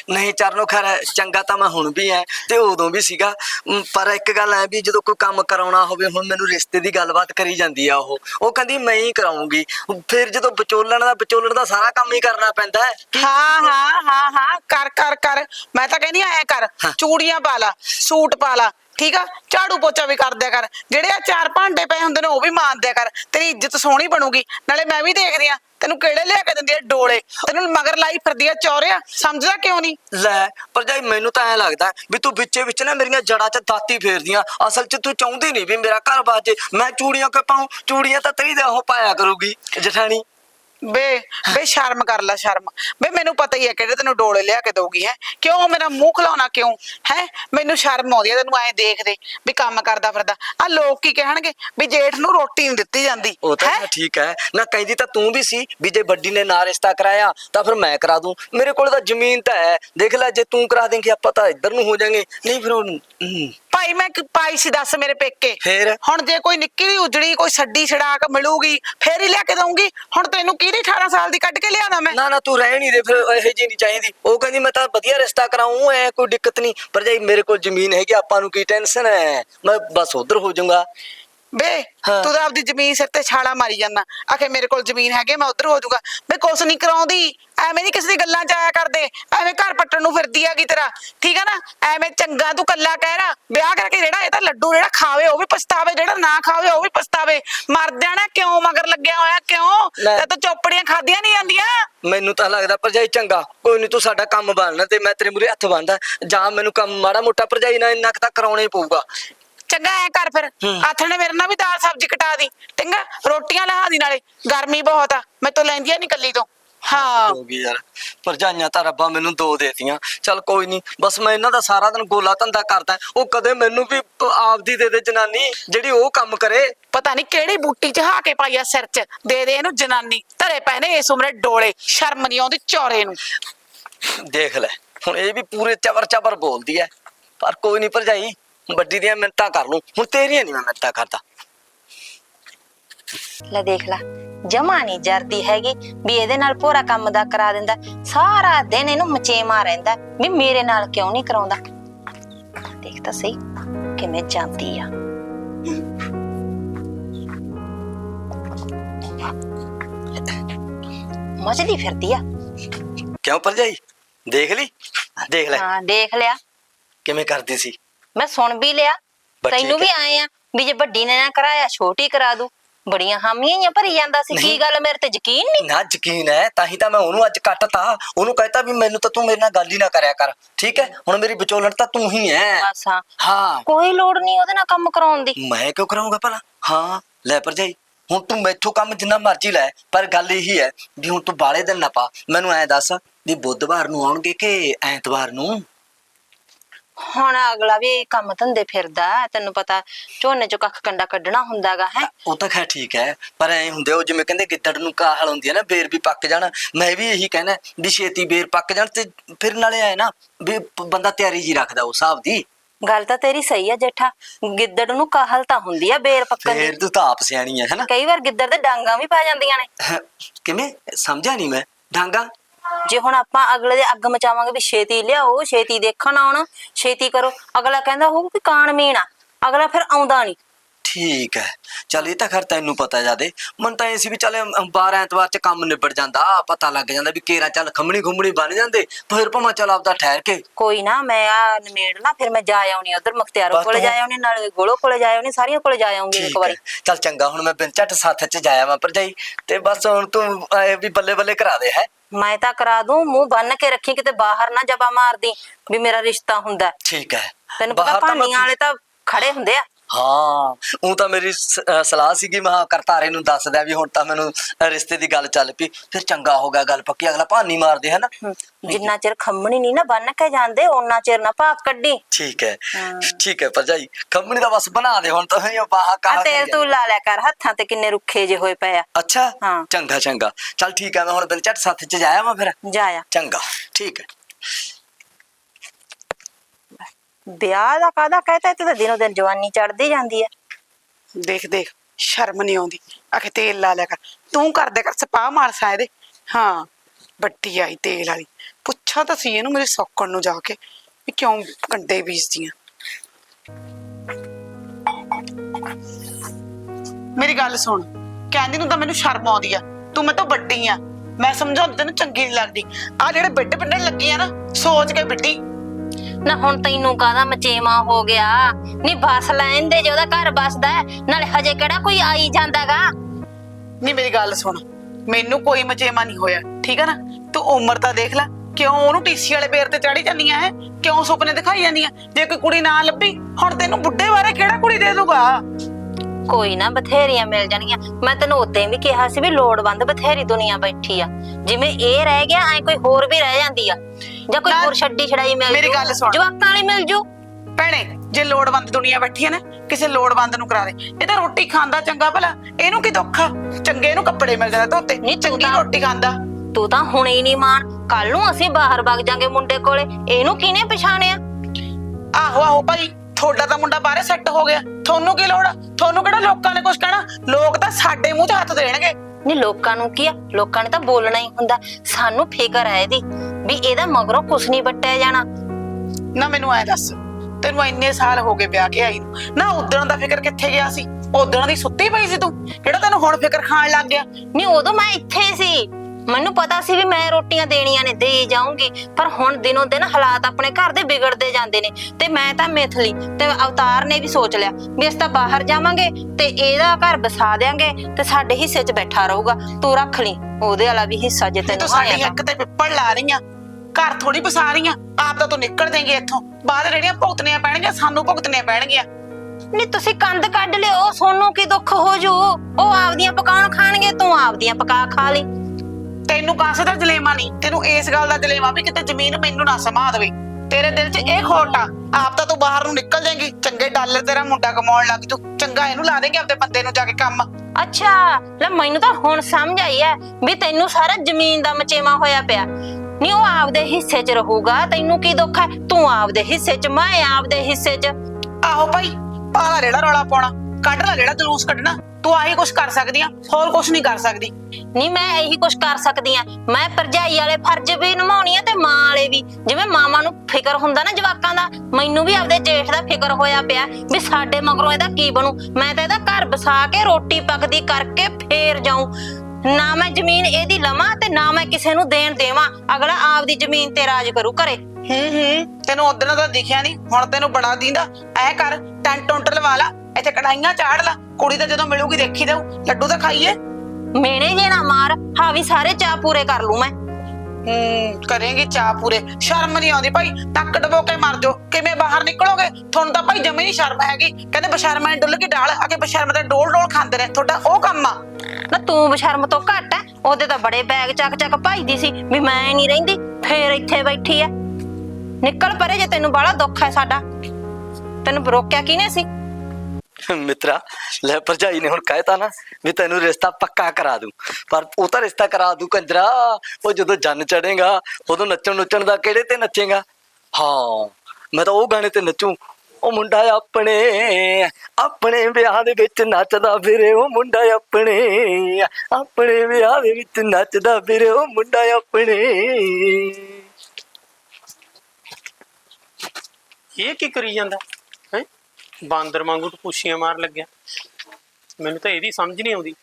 ਨਹੀਂ ਚਰਨੋ ਖੈਰ ਚੰਗਾ ਤਾਂ ਮੈਂ ਹੁਣ ਵੀ ਐ ਤੇ ਉਦੋਂ ਵੀ ਸੀਗਾ। ਮ, ਪਰ ਇੱਕ ਗੱਲ ਐ ਵੀ ਜਦੋਂ ਕੋਈ ਕੰਮ ਕਰਾਉਣਾ ਹੋਵੇ ਹੁਣ ਮੈਨੂੰ ਰਿਸ਼ਤੇ ਦੀ ਗੱਲਬਾਤ ਕਰੀ ਜਾਂਦੀ ਆ ਉਹ। ਉਹ ਕਹਿੰਦੀ ਮੈਂ ਹੀ ਕਰਾਉਂਗੀ। ਫਿਰ ਜਦੋਂ ਵਿਚੋਲਣ ਦਾ ਵਿਚੋਲਣ ਦਾ ਸਾਰਾ ਕੰਮ ਹੀ ਕਰਨਾ ਪੈਂਦਾ ਹੈ ਹਾਂ ਹਾਂ ਹਾਂ ਹਾਂ ਕਰ ਕਰ ਕਰ। ਮੈਂ ਤਾਂ ਕਹਿੰਦੀ ਐ ਕਰ। ਚੂੜੀਆਂ ਪਾ ਲਾ ਸੂਟ ਪਾ ਲਾ। ਠੀਕ ਆ? ਝਾੜੂ ਪੋਚਾ ਵੀ ਕਰ ਦਿਆ ਕਰ। ਜਿਹੜੇ ਆ ਚਾਰ ਭਾਂਡੇ ਪਏ ਹੁੰਦੇ ਨੇ, ਉਹ ਵੀ ਮਾਂਜ ਦਿਆ ਕਰ। ਤੇਰੀ ਇੱਜ਼ਤ ਸੋਹਣੀ ਬਣੂਗੀ। ਨਾਲੇ ਮੈਂ ਵੀ ਦੇਖਦੀ ਆ, ਤੈਨੂੰ ਕਿਹੜੇ ਲਿਆ ਕੇ ਦਿੰਦੀ ਆ ਡੋਲੇ? ਤੈਨੂੰ ਮਗਰ ਲਾਈ ਫਿਰਦੀ ਆ ਚੌਰਿਆ। ਸਮਝਦਾ ਕਿਉਂ ਨਹੀਂ? ਲੈ ਪਰਜਾਈ ਮੈਨੂੰ ਤਾਂ ਐ ਲੱਗਦਾ ਵੀ ਤੂੰ ਵਿੱਚੇ ਵਿੱਚ ਨਾ ਮੇਰੀਆਂ ਜੜਾਂ 'ਚ ਦਾਤੀ ਫੇਰਦੀਆਂ। ਅਸਲ 'ਚ ਤੂੰ ਚਾਹੁੰਦੀ ਨਹੀਂ ਵੀ ਮੇਰਾ ਘਰ ਬਾਜੇ। ਮੈਂ ਚੂੜੀਆਂ ਕਿ ਪਾਉਂ? ਚੂੜੀਆਂ ਤਾਂ ਤੇਰੀ ਦਾ ਉਹ ਪਾਇਆ ਕਰੂਗੀ, ਜਠਾਣੀ। ਬੇ ਬੇ ਸ਼ਰਮ ਕਰ ਲੈ ਸ਼ਰਮ। ਬੇ ਮੈਨੂੰ ਪਤਾ ਹੀ ਹੈ ਕਿਹੜੇ ਤੈਨੂੰ ਡੋਲੇ ਲਿਆ ਕੇ ਦਊਗੀ ਹੈ? ਕਿਉਂ ਮੇਰਾ ਮੂੰਹ ਖਲਾਉਣਾ ਕਿਉਂ? ਹੈ? ਮੈਨੂੰ ਸ਼ਰਮ ਆਉਂਦੀ ਹੈ ਤੈਨੂੰ ਐ ਦੇਖਦੇ ਵੀ ਕੰਮ ਕਰਦਾ ਫਿਰਦਾ। ਆ ਲੋਕ ਕੀ ਕਹਿਣਗੇ? ਵੀ ਜੇਠ ਨੂੰ ਰੋਟੀ ਨਹੀਂ ਦਿੱਤੀ ਜਾਂਦੀ ਉਹ ਤਾਂ ਹੈਂ? ਠੀਕ ਹੈ। ਨਾ ਕਹਿੰਦੀ ਤਾਂ ਤੂੰ ਵੀ ਸੀ ਵੀ ਜੇ ਵੱਡੀ ਨੇ ਨਾ ਰਿਸ਼ਤਾ ਕਰਾਇਆ ਤਾਂ ਫਿਰ ਮੈਂ ਕਰਾ ਦੂੰ। ਮੇਰੇ ਕੋਲ ਤਾਂ ਜ਼ਮੀਨ ਤਾਂ ਹੈ। ਦੇਖ ਲੈ ਜੇ ਤੂੰ ਕਰਾ ਦੇਂਗੀ ਆਪਾਂ ਤਾਂ ਇੱਧਰ ਨੂੰ ਹੋ ਜਾਾਂਗੇ। ਨਹੀਂ ਫਿਰ ਉਹ ਹਮ, ਭਾਈ ਮੈਂ ਕ- ਪਾਈ ਸੀ ਦੱਸ ਮੇਰੇ ਪੇਕੇ। ਫੇਰ? ਹੁਣ ਜੇ ਕੋਈ ਨਿੱਕੀ ਦੀ ਉਜੜੀ ਕੋਈ ਛੱਡੀ ਛੜਾਕ ਮਿਲੂਗੀ ਫੇਰ ਹੀ ਲਿਆ ਕੇ ਦਊਂਗੀ। ਹੁਣ ਤੈਨੂੰ ਕਿਹਦੀ 18 ਸਾਲ ਦੀ ਕੱਢ ਕੇ ਲਿਆਦਾ ਮੈਂ? ਨਾ ਨਾ ਤੂੰ ਰਹਿ ਨਹੀਂ ਦੇ ਫਿਰ ਇਹੋ ਜੀ ਨਹੀਂ ਚਾਹੀਦੀ। ਉਹ ਕਹਿੰਦੀ ਮੈਂ ਤਾਂ ਵਧੀਆ ਰਿਸ਼ਤਾ ਕਰਾਉਂ ਐ ਕੋਈ ਦਿੱਕਤ ਨਹੀਂ। ਪਰ ਜੇ ਮੇਰੇ ਕੋਲ ਜ਼ਮੀਨ ਹੈਗੀ ਆਪਾਂ ਨੂੰ ਕੀ ਟੈਨਸ਼ਨ ਹੈ? ਮੈਂ ਬਸ ਉਧਰ ਹੋ ਜਾਊਂਗਾ। ਬੇ ਹਾਂ। ਤੂੰ ਤਾਂ ਆਪਦੀ ਜ਼ਮੀਨ ਸਿਰ ਤੇ ਛਾਲਾ ਮਾਰੀ ਜਾਂਦਾ। ਆਖੇ ਮੇਰੇ ਕੋਲ ਜ਼ਮੀਨ ਹੈਗੀ ਮੈਂ ਉਧਰ ਹੋ ਜਾਊਗਾ। ਬੇ ਕੁਛ ਨਹੀਂ ਕਰਾਉਂਦੀ। ਐਵੇਂ ਨਹੀਂ ਕਿਸੇ ਦੀ ਗੱਲਾਂ ਚ ਆਇਆ ਕਰਦੇ। ਐਵੇਂ ਘਰ ਪੱਟਣ ਨੂੰ ਫਿਰਦੀ ਹੈਗੀ ਤੇਰਾ। ਠੀਕ ਹੈ ਨਾ? ਐਵੇਂ ਚੰਗਾ ਤੂੰ ਕੱਲਾ ਕਹਿ ਰਾ ਵਿਆਹ ਕਰਕੇ ਜਿਹੜਾ ਇਹਦਾ ਲੱਡੂ ਜਿਹੜਾ ਖਾਵੇ ਉਹ ਵੀ ਪਛਤਾਵੇ ਜਿਹੜਾ ਨਾ ਖਾਵੇ ਉਹ ਵੀ ਪਛਤਾਵੇ। ਮਰ ਜਾਣਾ ਕਿਉਂ ਮਗਰ ਲੱਗਿਆ ਹੋਇਆ ਕਿਉਂ? ਲੈ। ਤੇ ਤੂੰ ਚੋਪੜੀਆਂ ਖਾਧੀਆਂ ਨਹੀਂ ਜਾਂਦੀਆਂ। ਮੈਨੂੰ ਤਾਂ ਲੱਗਦਾ ਭਰਜਾਈ ਚੰਗਾ। ਕੋਈ ਨਹੀਂ ਤੂੰ ਸਾਡਾ ਕੰਮ ਬਣਨਾ ਤੇ ਮੈਂ ਤੇਰੇ ਮੂਰੇ ਹੱਥ ਬੰਨਦਾ। ਜਾਂ ਮੈਨੂੰ ਕੰਮ ਮਾੜਾ ਮੋਟਾ ਭਰਜਾਈ ਨਾਲ ਇੰਨਾ ਕੁ ਤਾਂ ਕਰਾਉਣਾ ਹੀ ਪਊਗਾ। ਚੰਗਾ ਐ ਫਿਰ ਆਥਣ ਨੇ ਮੇਰੇ ਨਾਲ ਵੀ ਦਾਲ ਸਬਜ਼ੀ ਕਟਾ ਦੀ। ਚੰਗਾ ਰੋਟੀਆਂ ਲਹਾ ਦੀ ਨਾਲੇ। ਗਰਮੀ ਬਹੁਤ ਆ ਮੈਂ ਤੋਂ ਲੈਂਦੀਆਂ ਨਹੀਂ ਕੱਲੀ ਤੋਂ। ਹਾਂ। ਹੋ ਗਈ ਯਾਰ। ਭਰਜਾਈਆਂ ਤਾਂ ਰੱਬਾ ਮੈਨੂੰ ਦੋ ਦੇਤੀਆਂ। ਚੱਲ ਕੋਈ ਨਹੀਂ ਬਸ ਮੈਂ ਇਹਨਾਂ ਦਾ ਸਾਰਾ ਦਿਨ ਗੋਲਾ ਧੰਦਾ ਕਰਦਾ। ਉਹ ਕਦੇ ਮੈਨੂੰ ਵੀ ਆਪਦੀ ਦੇ ਦੇ ਜਨਾਨੀ ਜਿਹੜੀ ਉਹ ਕੰਮ ਕਰੇ। ਪਤਾ ਨਹੀਂ ਕਿਹੜੀ ਬੂਟੀ ਚ ਹਾ ਕੇ ਪਾਈ ਆ ਸਿਰ ਚ। ਦੇ ਦੇ ਇਹਨੂੰ ਜਨਾਨੀ। ਧਰੇ ਪਏ ਨੇ ਇਸ ਉਮਰੇ ਡੋਲੇ। ਸ਼ਰਮ ਨਹੀਂ ਆਉਂਦੀ ਚੌਰੇ ਨੂੰ। ਦੇਖ ਲੈ ਹੁਣ ਇਹ ਵੀ ਪੂਰੇ ਚਬਰ ਚਬਰ ਬੋਲਦੀ ਐ। ਪਰ ਕੋਈ ਨਹੀਂ ਭਰਜਾਈ ਵੱਡੀ ਦੀਆਂ ਮਿੰਤਾਂ ਕਰ ਲੂੰ। ਹੁਣ ਤੇਰੀਆਂ ਨਹੀਂ ਮੈਂ ਮਿੰਤਾਂ ਕਰਦਾ। ਲੈ ਦੇਖ ਲੈ ਜਮਾ ਨਹੀਂ ਜਰਦੀ ਹੈਗੀ ਵੀ ਇਹਦੇ ਨਾਲ ਪੂਰਾ ਕੰਮ ਦਾ ਕਰਾ ਦਿੰਦਾ। ਸਾਰਾ ਦਿਨ ਇਹਨੂੰ ਮਚੇਮਾ ਰਹਿੰਦਾ ਵੀ ਮੇਰੇ ਨਾਲ ਕਿਉਂ ਨਹੀਂ ਕਰਾਉਂਦਾ। ਦੇਖ ਤਾਂ ਸਹੀ ਕਿਵੇਂ ਜਾਂਦੀ ਆ। ਮਜਦੀ ਫਿਰਦੀ ਆ। ਕਿਉਂ ਭਰਜਾਈ? ਦੇਖ ਲਈ? ਦੇਖ ਲੈ। ਹਾਂ ਦੇਖ ਲਿਆ। ਕਿਵੇਂ ਕਰਦੀ ਸੀ? ਮੈਂ ਸੁਣ ਵੀ ਲਿਆ ਤੈਨੂੰ ਵੀ। ਆਏ ਆ ਵੀ ਜੇ ਵੱਡੀ ਨੇ ਨਾ ਕਰਾਇਆ ਛੋਟੀ ਕਰਾ ਦੂ। ਬੜੀਆਂ ਹਾਮੀਆਂ ਹੀ ਭਰੀ ਜਾਂਦਾ ਸੀ ਕੀ। ਗੱਲ ਮੇਰੇ ਤੇ ਯਕੀਨ ਨਹੀਂ? ਨਾ ਯਕੀਨ ਹੈ ਤਾਂ ਹੀ ਤਾਂ ਮੈਂ ਉਹਨੂੰ ਅੱਜ ਕੱਟਤਾ। ਉਹਨੂੰ ਕਹਿਤਾ ਵੀ ਮੈਨੂੰ ਤਾਂ ਤੂੰ ਮੇਰੇ ਨਾਲ ਗੱਲ ਹੀ ਨਾ ਕਰਿਆ ਕਰ ਠੀਕ ਹੈ? ਹੁਣ ਮੇਰੀ ਵਿਚੋਲਣ ਤਾਂ ਤੂੰ ਹੀ ਹੈ। ਬਸ ਹਾਂ। ਹਾਂ। ਕੋਈ ਲੋੜ ਨਹੀਂ ਉਹਦੇ ਨਾਲ ਕੰਮ ਕਰਾਉਣ ਦੀ। ਮੈਂ ਕਿਉਂ ਕਰਾਉਂਗਾ ਭਲਾ? ਹਾਂ ਲੈ ਭਰਜਾਈ ਹੁਣ ਤੂੰ ਮੈਥੋਂ ਕੰਮ ਜਿੰਨਾ ਮਰਜ਼ੀ ਲੈ ਪਰ ਗੱਲ ਇਹੀ ਹੈ ਵੀ ਹੁਣ ਤੂੰ ਬਾਲੇ ਦਿਨ ਨਾ ਪਾ। ਮੈਨੂੰ ਐ ਦੱਸ ਵੀ ਬੁੱਧਵਾਰ ਨੂੰ ਆਉਣਗੇ ਕਿ ਐਤਵਾਰ ਨੂੰ? ਹੁਣ ਅਗਲਾ ਵੀ ਕੰਮ ਧੰਦੇ ਫਿਰਦਾ ਹੈ, ਤੈਨੂੰ ਪਤਾ ਝੋਨੇ ਚੋਂ ਕੱਖ ਕੰਡਾ ਕੱਢਣਾ ਹੁੰਦਾਗਾ ਹੈ? ਉਹ ਤਾਂ ਖੈਰ ਠੀਕ ਹੈ ਪਰ ਐ ਹੁੰਦੇ ਉਹ ਜਿਵੇਂ ਕਹਿੰਦੇ ਗਿੱਦੜ ਨੂੰ ਕਾਹਲ ਹੁੰਦੀ ਹੈ ਨਾ ਬੇਰ ਵੀ ਪੱਕ ਜਾਣ ਮੈਂ ਵੀ ਇਹੀ ਕਹਿਣਾ ਵੀ ਛੇਤੀ ਬੇਰ ਪੱਕ ਜਾਣ ਤੇ ਫਿਰ ਨਾਲੇ ਐ ਨਾ ਵੀ ਪ- ਬੰਦਾ ਤਿਆਰੀ ਜੀ ਰੱਖਦਾ ਉਸ ਹਿਸਾਬ ਦੀ। ਗੱਲ ਤਾਂ ਤੇਰੀ ਸਹੀ ਆ ਜੇਠਾ ਗਿੱਦੜ ਨੂੰ ਕਾਹਲ ਤਾਂ ਹੁੰਦੀ ਆ ਬੇਰ ਪੱਕਣ ਫੇਰ ਦੀ ਤੂੰ ਤਾਂ ਆਪ ਸਿਆਣੀ ਹੈ ਹਨਾ ਕਈ ਵਾਰ ਗਿੱਦੜ ਦੇ ਡਾਂਗਾ ਵੀ ਪੈ ਜਾਂਦੀਆਂ ਨੇ। ਕਿਵੇਂ? ਸਮਝਿਆ ਨਹੀਂ ਮੈਂ। ਡਾਂਗਾ? ਜੇ ਹੁਣ ਆਪਾਂ ਅਗਲੇ ਦੇ ਅੱਗ ਮਚਾਵਾਂਗੇ ਵੀ ਛੇਤੀ ਲਿਆਓ, ਛੇਤੀ ਦੇਖਣ ਆਉਣ, ਛੇਤੀ ਕਰੋ। ਅਗਲਾ ਕਹਿੰਦਾ ਹੋਊ ਕਿ ਕਾਣ ਮੀਣਾ ਅਗਲਾ ਫਿਰ ਆਉਂਦਾ ਨਹੀਂ। ਠੀਕ ਹੈ। ਚੱਲ ਇਹ ਤਾਂ ਖਰ ਤੈਨੂੰ ਪਤਾ ਜਾਦੇ। ਮਨ ਤਾਂ ਐ ਸੀ ਵੀ ਚੱਲ 12 ਐਤਵਾਰ ਚ ਕੰਮ ਨਿਬੜ ਜਾਂਦਾ ਪਤਾ ਲੱਗ ਜਾਂਦਾ ਵੀ ਕੇਰਾ ਚੱਲ ਖੰਮਣੀ ਖੁੰਮਣੀ ਬਣ ਜਾਂਦੇ ਫਿਰ ਭਾਵੇਂ ਚੱਲ ਆਪਦਾ ਠਹਿਰ ਕੇ। ਕੋਈ ਨਾ ਮੈਂ ਆ ਨਿਮੇੜ ਨਾ ਫਿਰ ਮੈਂ ਜਾ ਆਉਣੀ ਉਧਰ ਮੁਖਤਿਆਰੋ ਬਸ ਕੋਲੇ ਤੂੰ- ਜਾ ਆਉਣੀ ਨਾਲ ਗੋਲੋ ਕੋਲੇ ਜਾ ਆਉਣੀ ਸਾਰੀਆਂ ਕੋਲੇ ਜਾ ਆਉਂਗੀ ਇੱਕ ਠੀਕ ਵਾਰੀ। ਹੈ। ਚੱਲ ਚੰਗਾ ਹੁਣ ਮੈਂ ਬਿਨ ਝੱਟ ਸਾਥ ਚ ਜਾਇਆ ਵਾਂ ਭਰਜਾਈ ਤੇ ਬਸ ਹੁਣ ਤੂੰ ਐ ਵੀ ਬੱਲੇ ਬੱਲੇ ਕਰਾ ਦੇ ਹੈ। ਮੈਂ ਤਾਂ ਕਰਾ ਦੂੰ ਮੂੰਹ ਬੰਨ ਕੇ ਰੱਖੀ ਕਿਤੇ ਬਾਹਰ ਨਾ ਜਬਾ ਮਾਰਦੀ ਵੀ ਮੇਰਾ ਰਿਸ਼ਤਾ ਹੁੰਦਾ। ਹੈ। ਠੀਕ ਹੈ। ਤੈਨੂੰ ਪਤਾ ਬਾਹਰ ਤਾਂ ਮੈਂ- ਭਾਨੀਆਂ ਵਾਲੇ ਤਾਂ ਖੜੇ ਹੁੰਦੇ ਆ। ਹਾਂ ਉਹ ਤਾਂ ਮੇਰੀ ਸਲਾਹ ਸੀਗੀ ਮੈਂ ਕਿਹਾ ਕਰਤਾਰੇ ਨੂੰ ਦੱਸ ਦਿਆਂ ਵੀ ਹੁਣ ਤਾਂ ਮੈਨੂੰ ਰਿਸ਼ਤੇ ਦੀ ਗੱਲ ਚੱਲ ਪਈ ਫਿਰ ਚੰਗਾ ਹੋ ਗਿਆ ਗੱਲ ਪੱਕੀ ਅਗਲਾ ਭਾਨੀ ਮਾਰਦੇ ਹੈ ਨਾ ਜਿੰਨਾ ਚਿਰ ਖੰਮਣੀ ਨਹੀਂ ਨਾ ਬੰਨ ਕੇ ਜਾਂਦੇ ਉਹਨਾਂ ਚਿਰ ਨਾ ਭਾਪ ਕੱਢੀ। ਠੀਕ ਹੈ। ਠੀਕ ਹੈ ਭਰਜਾਈ ਖੰਮਣੀ ਦਾ ਬਸ ਬਣਾ ਦੇ ਹੁਣ ਤਾਂ ਇਹ ਬਾਹਾ ਕਹਾ ਤੇਲ ਤੂੰ ਲਾ ਲਿਆ ਕਰ ਹੱਥਾਂ ਤੇ ਕਿੰਨੇ ਰੁੱਖੇ ਜੇ ਹੋਏ ਪਏ ਆ। ਅੱਛਾ ਹਾਂ। ਚੰਗਾ ਚੰਗਾ। ਚੱਲ ਠੀਕ ਹੈ ਮੈਂ ਹੁਣ ਬਿਨ ਝੱਟ ਸਾਥ ਚ ਜਾਇਆ ਮੈਂ ਫਿਰ। ਜਾ ਆ ਚੰਗਾ ਠੀਕ ਹੈ। ਵਿਆਹ ਦਾ ਕਾਦਾ ਕਹਤਾ ਤੇ ਤਾਂ ਦਿਨੋ ਦਿਨ ਜਵਾਨੀ ਚੜਦੀ ਜਾਂਦੀ ਹੈ। ਦੇਖ ਦੇਖ, ਸ਼ਰਮ ਨਹੀਂ ਆਉਂਦੀ। ਆਖੇ ਤੇਲ ਲਾ ਲਿਆ ਕਰ। ਤੂੰ ਕਰ ਕਰ ਸਪਾ ਮਾਰਸਾ ਇਹਦੇ। ਹਾਂ, ਵੱਡੀ ਆਈ ਤੇਲ ਵਾਲੀ। ਪੁੱਛਾਂ ਤਾਂ ਸੀ ਇਹਨੂੰ ਮੇਰੀ ਸੌਕਣ ਨੂੰ ਜਾ ਕੇ ਵੀ ਕਿਉਂ ਕੰਡੇ ਬੀਜਦੀਆਂ। ਮੇਰੀ ਗੱਲ ਸੁਣ। ਕਹਿੰਦੀ ਨੂੰ ਤਾਂ ਮੈਨੂੰ ਸ਼ਰਮ ਆਉਂਦੀ ਆ। ਤੂੰ ਮੈਂ ਤੋਂ ਵੱਡੀ ਆ। ਮੈਂ ਸਮਝਾਉਂਦੀ ਤੈਨੂੰ ਚੰਗੀ ਨਹੀਂ ਲੱਗਦੀ। ਆ ਜਿਹੜੇ ਬਿੱਡ ਪਿੰਡਣ ਲੱਗੀ ਆ ਨਾ, ਸੋਚ ਕੇ ਬਿੱਡੀ ਨਾ ਹੁਣ ਤੈਨੂੰ ਕਾਦਾ ਮਚੇਵਾ ਹੋ ਗਿਆ? ਨਹੀਂ ਬਸ ਲੈਣ ਦੇ ਜੇ ਉਹਦਾ ਘਰ ਬਸਦਾ ਨਾਲੇ ਹਜੇ ਕਿਹੜਾ ਕੋਈ ਆਈ ਜਾਂਦਾਗਾ? ਨਹੀਂ ਮੇਰੀ ਗੱਲ ਸੁਣ, ਮੈਨੂੰ ਕੋਈ ਮਚੇਮਾ ਨਹੀਂ ਹੋਇਆ, ਠੀਕ ਹੈ ਨਾ? ਤੂੰ ਉਮਰ ਤਾਂ ਦੇਖ ਲੈ, ਕਿਉਂ ਉਹਨੂੰ ਟੀਸੀ ਵਾਲੇ ਪੇਰ ਤੇ ਚੜੀ ਜਾਂਦੀਆਂ ਹੈ? ਕਿਉਂ ਸੁਪਨੇ ਦਿਖਾਈ ਜਾਂਦੀਆਂ? ਜੇ ਕੋਈ ਕੁੜੀ ਨਾ ਲੱਭੀ, ਹੁਣ ਤੈਨੂੰ ਬੁੱਢੇ ਬਾਰੇ ਕਿਹੜਾ ਕੁੜੀ ਦੇ ਦੂਗਾ? ਕੋਈ ਨਾ ਬਥੇਰੀਆਂ ਮਿਲ ਜਾਣਗੀਆਂ। ਮੈਂ ਤੈਨੂੰ ਉਦੋਂ ਵੀ ਕਿਹਾ ਸੀ ਵੀ ਲੋੜਵੰਦ ਬਥੇਰੀ ਦੁਨੀਆ ਬੈਠੀ ਆ। ਜਿਵੇਂ ਇਹ ਰਹਿ ਗਿਆ ਐ ਕੋਈ ਹੋਰ ਵੀ ਰਹਿ ਜਾਂਦੀ ਆ। ਜਾਂ ਕੋਈ ਹੋਰ ਛੱਡੀ ਛੜਾਈ ਮਿਲ ਮੇਰੀ ਜੂ, ਗੱਲ ਸੁਣ। ਜਵਾਕਾਂ ਵਾਲੀ ਮਿਲ ਜੂ। ਭੈਣੇ ਜੇ ਲੋੜਵੰਦ ਦੁਨੀਆ ਬੈਠੀ ਹੈ ਨਾ ਕਿਸੇ ਲੋੜਵੰਦ ਨੂੰ ਕਰਾ ਦੇ। ਇਹ ਤਾਂ ਰੋਟੀ ਖਾਂਦਾ ਚੰਗਾ ਭਲਾ ਇਹਨੂੰ ਕੀ ਦੁੱਖ ਆ? ਚੰਗੇ ਨੂੰ ਕੱਪੜੇ ਮਿਲ ਜਾਂਦੇ ਧੋਤੇ ਨਹੀਂ, ਤੂੰ ਚੰਗੀ ਤਾਂ- ਰੋਟੀ ਖਾਂਦਾ। ਤੂੰ ਤਾਂ ਹੁਣੇ ਹੀ ਨਹੀਂ ਮਾਣ। ਕੱਲ ਨੂੰ ਅਸੀਂ ਬਾਹਰ ਵਗ ਜਾਾਂਗੇ ਮੁੰਡੇ ਕੋਲੇ ਇਹਨੂੰ ਕਿਹਨੇ ਪਛਾਣਿਆ? ਆਹੋ ਆਹੋ ਭਾਈ ਤੁਹਾਡਾ ਤਾਂ ਮੁੰਡਾ ਬਾਹਰੇ ਸੈੱਟ ਹੋ ਗਿਆ। ਤੁਹਾਨੂੰ ਕੀ ਲੋੜ ਆ? ਤੁਹਾਨੂੰ ਕਿਹੜਾ ਲੋਕਾਂ ਨੇ ਕੁਝ ਕਹਿਣਾ? ਲੋਕ ਤਾਂ ਸਾਡੇ ਮੂੰਹ 'ਚ ਹੱਥ ਦੇਣਗੇ। ਨਹੀਂ ਲੋਕਾਂ ਨੂੰ ਕੀ ਆ? ਲੋਕਾਂ ਨੇ ਤਾਂ ਬੋਲਣਾ ਹੀ ਹੁੰਦਾ। ਸਾਨੂੰ ਫਿਕਰ ਹੈ ਇਹਦੀ ਵੀ ਇਹਦਾ ਮਗਰੋਂ ਕੁਛ ਨਹੀਂ ਵੱਟਿਆ ਜਾਣਾ। ਨਾ ਮੈਨੂੰ ਐ ਦੱਸ ਤੈਨੂੰ ਇੰਨੇ ਸਾਲ ਹੋ ਗਏ ਵਿਆਹ ਕੇ ਆਈ ਨੂੰ। ਨਾ ਉਦਣ ਦਾ ਫਿਕਰ ਕਿੱਥੇ ਗਿਆ ਸੀ? ਉਦਣ ਦੀ ਸੁੱਤੀ ਪਈ ਸੀ ਤੂੰ। ਕਿਹੜਾ ਤੈਨੂੰ ਹੁਣ ਫਿਕਰ ਖਾਣ ਲੱਗ ਗਿਆ। ਨਹੀਂ ਉਦੋਂ ਮੈਂ ਇੱਥੇ ਸੀ। ਮੈਨੂੰ ਪਤਾ ਸੀ ਵੀ ਮੈਂ ਰੋਟੀਆਂ ਦੇਣੀਆਂ ਨੇ ਦੇ ਜਾਊਂਗੀ। ਪਰ ਹੁਣ ਦਿਨੋਂ ਦਿਨ ਹਾਲਾਤ ਆਪਣੇ ਘਰ ਦੇ ਵਿਗੜਦੇ ਜਾਂਦੇ ਨੇ ਤੇ ਮੈਂ ਤਾਂ ਮਿਥਲੀ ਤੇ ਅਵਤਾਰ ਨੇ ਵੀ ਸੋਚ ਲਿਆ ਵੀ ਅਸੀਂ ਤਾਂ ਬਾਹਰ ਜਾਵਾਂਗੇ ਤੇ ਇਹਦਾ ਘਰ ਵਸਾ ਦੇਾਂਗੇ ਤੇ ਸਾਡੇ ਹਿੱਸੇ 'ਚ ਬੈਠਾ ਰਹੂਗਾ। ਤੂੰ ਰੱਖ ਲਈ ਉਹਦੇ ਵਾਲਾ ਵੀ ਹਿੱਸਾ ਜੇ ਤੈਨੂੰ ਤੂੰ ਸਾਡੀ ਆਇਆ ਤੇ। ਪਿੱਪਲ ਲਾ ਰਹੀਆਂ ਘਰ ਥੋੜੀ ਬਸਾ ਰਹੀਆਂ ਆਪ ਤਾਂ ਤੂੰ ਨਿਕਲ ਦੇਂਗੇ ਇੱਥੋਂ। ਬਾਅਦ ਜਿਹੜੀਆਂ ਭੁਗਤਣੀਆਂ ਪੈਣਗੀਆਂ ਸਾਨੂੰ ਭੁਗਤਣੀਆਂ ਪੈਣਗੀਆਂ। ਨਹੀਂ ਤੁਸੀਂ ਕੰਧ ਕੱਢ ਲਿਓ ਸੋਨੂੰ ਕੀ ਦੁੱਖ ਹੋ ਜੂ? ਉਹ ਆਪਦੀਆਂ ਪਕਾਉਣ ਖਾਣਗੇ ਤੂੰ ਆਪਦੀਆਂ ਪਕਾ ਖਾ ਲਈ। ਤੈਨੂੰ ਕਾਸੇ ਦਾ ਜਲੇਮਾ ਨਹੀਂ? ਤੈਨੂੰ ਇਸ ਗੱਲ ਦਾ ਜਲੇਮਾ ਵੀ ਕਿਤੇ ਜ਼ਮੀਨ ਮੈਨੂੰ ਨਾ ਸਮਾ ਦੇਵੇ। ਤੇਰੇ ਦਿਲ 'ਚ ਇਹ ਖੋਟ ਆ। ਆਪ ਤਾਂ ਤੂੰ ਬਾਹਰ ਨੂੰ ਨਿਕਲ ਜਾਏਂਗੀ। ਚੰਗੇ ਡਾਲਰ ਤੇਰਾ ਮੁੰਡਾ ਕਮਾਉਣ ਲੱਗ ਜੂ। ਚੰਗਾ ਇਹਨੂੰ ਲਾ ਦੇਂਗੇ ਆਪਦੇ ਬੰਦੇ ਨੂੰ ਜਾ ਕੇ ਕੰਮ। ਅੱਛਾ ਲੈ ਮੈਨੂੰ ਤਾਂ ਹੁਣ ਸਮਝ ਆਈ ਐ ਵੀ ਤੈਨੂੰ ਸਾਰਾ ਜ਼ਮੀਨ ਦਾ ਮਚੇਵਾ ਹੋਇਆ ਪਿਆ। ਨਹੀਂ ਉਹ ਆਪਦੇ ਹਿੱਸੇ 'ਚ ਰਹੂਗਾ। ਤੈਨੂੰ ਕੀ ਦੁੱਖ ਹੈ ਤੂੰ ਆਪਦੇ ਹਿੱਸੇ 'ਚ ਮੈਂ ਆਪਦੇ ਹਿੱਸੇ 'ਚ। ਆਹੋ ਭਾਈ ਪਾਲਾ ਰੇੜਾ ਰੌਲਾ ਪਾਉਣਾ। ਕੱਢ ਲੈ ਜਿਹੜਾ ਜਲੂਸ ਕੱਢਣਾ। ਤੂੰ ਆਹੀ ਕੁਛ ਕਰ ਸਕਦੀ ਆ ਹੋਰ ਕੁਛ ਨਹੀਂ ਕਰ ਸਕਦੀ। ਨਹੀਂ ਮੈਂ ਇਹੀ ਕੁਛ ਕਰ ਸਕਦੀ ਆ। ਮੈਂ ਭਰਜਾਈ ਵਾਲੇ ਫਰਜ਼ ਵੀ ਨਿਭਾਉਣੀ ਆ ਤੇ ਮਾਂ ਵਾਲੇ ਵੀ। ਜਿਵੇਂ ਮਾਵਾਂ ਨੂੰ ਫਿਕਰ ਹੁੰਦਾ ਨਾ ਜਵਾਕਾਂ ਦਾ ਮੈਨੂੰ ਵੀ ਆਪਦੇ ਜੇਠ ਦਾ ਫਿਕਰ ਹੋਇਆ ਪਿਆ ਵੀ ਸਾਡੇ ਮਗਰੋਂ ਇਹਦਾ ਕੀ ਬਣੂ? ਮੈਂ ਤਾਂ ਇਹਦਾ ਘਰ ਵਸਾ ਕੇ ਰੋਟੀ ਪੱਕਦੀ ਕਰਕੇ ਫੇਰ ਜਾਊਂ। ਨਾ ਮੈਂ ਜ਼ਮੀਨ ਇਹਦੀ ਲਵਾਂ ਤੇ ਨਾ ਮੈਂ ਕਿਸੇ ਨੂੰ ਦੇਣ ਦੇਵਾਂ। ਅਗਲਾ ਆਪਦੀ ਜ਼ਮੀਨ ਤੇ ਰਾਜ ਕਰੂ ਘਰੇ। ਹੂੰ ਹੂੰ ਤੈਨੂੰ ਉਦੋਂ ਦਾ ਦਿਖਿਆ ਨਹੀਂ ਹੁਣ ਤੈਨੂੰ ਬੜਾ ਦੀਂਦਾ। ਐ ਕਰ ਟੈਂਟ ਟੁੰਟ ਲਵਾ ਲਾ ਇੱਥੇ ਕੜਾਈਆਂ ਚਾੜ ਲਾ ਕੁੜੀ ਤਾਂ ਜਦੋਂ ਮਿਲੂਗੀ ਦੇਖੀ ਜਾਊ ਲੱਡੂ ਤਾਂ ਖਾਈਏ। ਮੇਨੇ ਜੇ ਨਾ ਮਾਰ ਹਾਵੀ ਸਾਰੇ ਚਾਹ ਪੂਰੇ ਕਰ ਲੂ ਮੈਂ। ਹੂੰ ਕਰੇਂਗੀ ਚਾਹ ਪੂਰੇ ਸ਼ਰਮ ਨਹੀਂ ਆਉਂਦੀ ਭਾਈ ਟੱਕ ਡਬੋ ਕੇ ਮਰ ਜਾਓ ਕਿਵੇਂ ਬਾਹਰ ਨਿਕਲੋਗੇ? ਤੁਹਾਨੂੰ ਤਾਂ ਭਾਈ ਜਮੇ ਨਹੀਂ ਸ਼ਰਮ ਹੈਗੀ। ਕਹਿੰਦੇ ਬਸ਼ਰਮਾ ਨੇ ਡੁੱਲ ਕੇ ਡਾਲ ਆ ਕੇ ਬਸ਼ਰਮਾ ਤੇ ਡੋਲ ਡੋਲ ਖਾਂਦੇ ਨੇ ਤੁਹਾਡਾ ਉਹ ਕੰਮ ਆ। ਨਾ ਤੂੰ ਬਸ਼ਰਮ ਤੋਂ ਘੱਟ ਐ ਉਹਦੇ ਤਾਂ ਬੜੇ ਬੈਗ ਚੱਕ ਚੱਕ ਭਾਈਦੀ ਸੀ ਵੀ ਮੈਂ ਨਹੀਂ ਰਹਿੰਦੀ ਫੇਰ ਇੱਥੇ ਬੈਠੀ ਐ। ਨਿਕਲ ਪਰੇ ਜੇ ਤੈਨੂੰ ਬੜਾ ਦੁੱਖ ਐ ਸਾਡਾ। ਤੈਨੂੰ ਰੋਕਿਆ ਕਿਨੇ ਸੀ? ਮਿੱਤਰਾ, ਲੈ ਭਰਜਾਈ ਨੇ ਹੁਣ ਕਹਿਤਾ ਨਾ ਵੀ ਤੈਨੂੰ ਰਿਸ਼ਤਾ ਪੱਕਾ ਕਰਾ ਦੂੰ। ਪਰ ਉਹ ਤਾਂ ਰਿਸ਼ਤਾ ਕਰਾ ਦੂੰ ਕੰਜਰਾ, ਉਹ ਜਦੋਂ ਜੰਨ ਚੜੇਗਾ, ਉਦੋਂ ਨੱਚਣ ਨੁੱਚਣ ਦਾ ਕਿਹੜੇ ਤੇ ਨੱਚੇਗਾ? ਹਾਂ, ਮੈਂ ਤਾਂ ਉਹ ਗਾਣੇ ਤੇ ਨੱਚੂ। ਉਹ ਮੁੰਡਾ ਆਪਣੇ ਆਪਣੇ ਵਿਆਹ ਦੇ ਵਿੱਚ ਨੱਚਦਾ ਫਿਰੇ, ਉਹ ਮੁੰਡਾ ਆਪਣੇ ਆਪਣੇ ਵਿਆਹ ਦੇ ਵਿੱਚ ਨੱਚਦਾ ਫਿਰੇ, ਉਹ ਮੁੰਡਾ ਆਪਣੇ। ਇਹ ਕੀ ਕਰੀ ਜਾਂਦਾ? ਬਾਂਦਰ ਵਾਂਗੂ ਟਪੂਸੀਆਂ ਮਾਰ ਲੱਗਿਆ। ਮੈਨੂੰ ਤਾਂ ਇਹਦੀ ਸਮਝ ਨਹੀਂ ਆਉਂਦੀ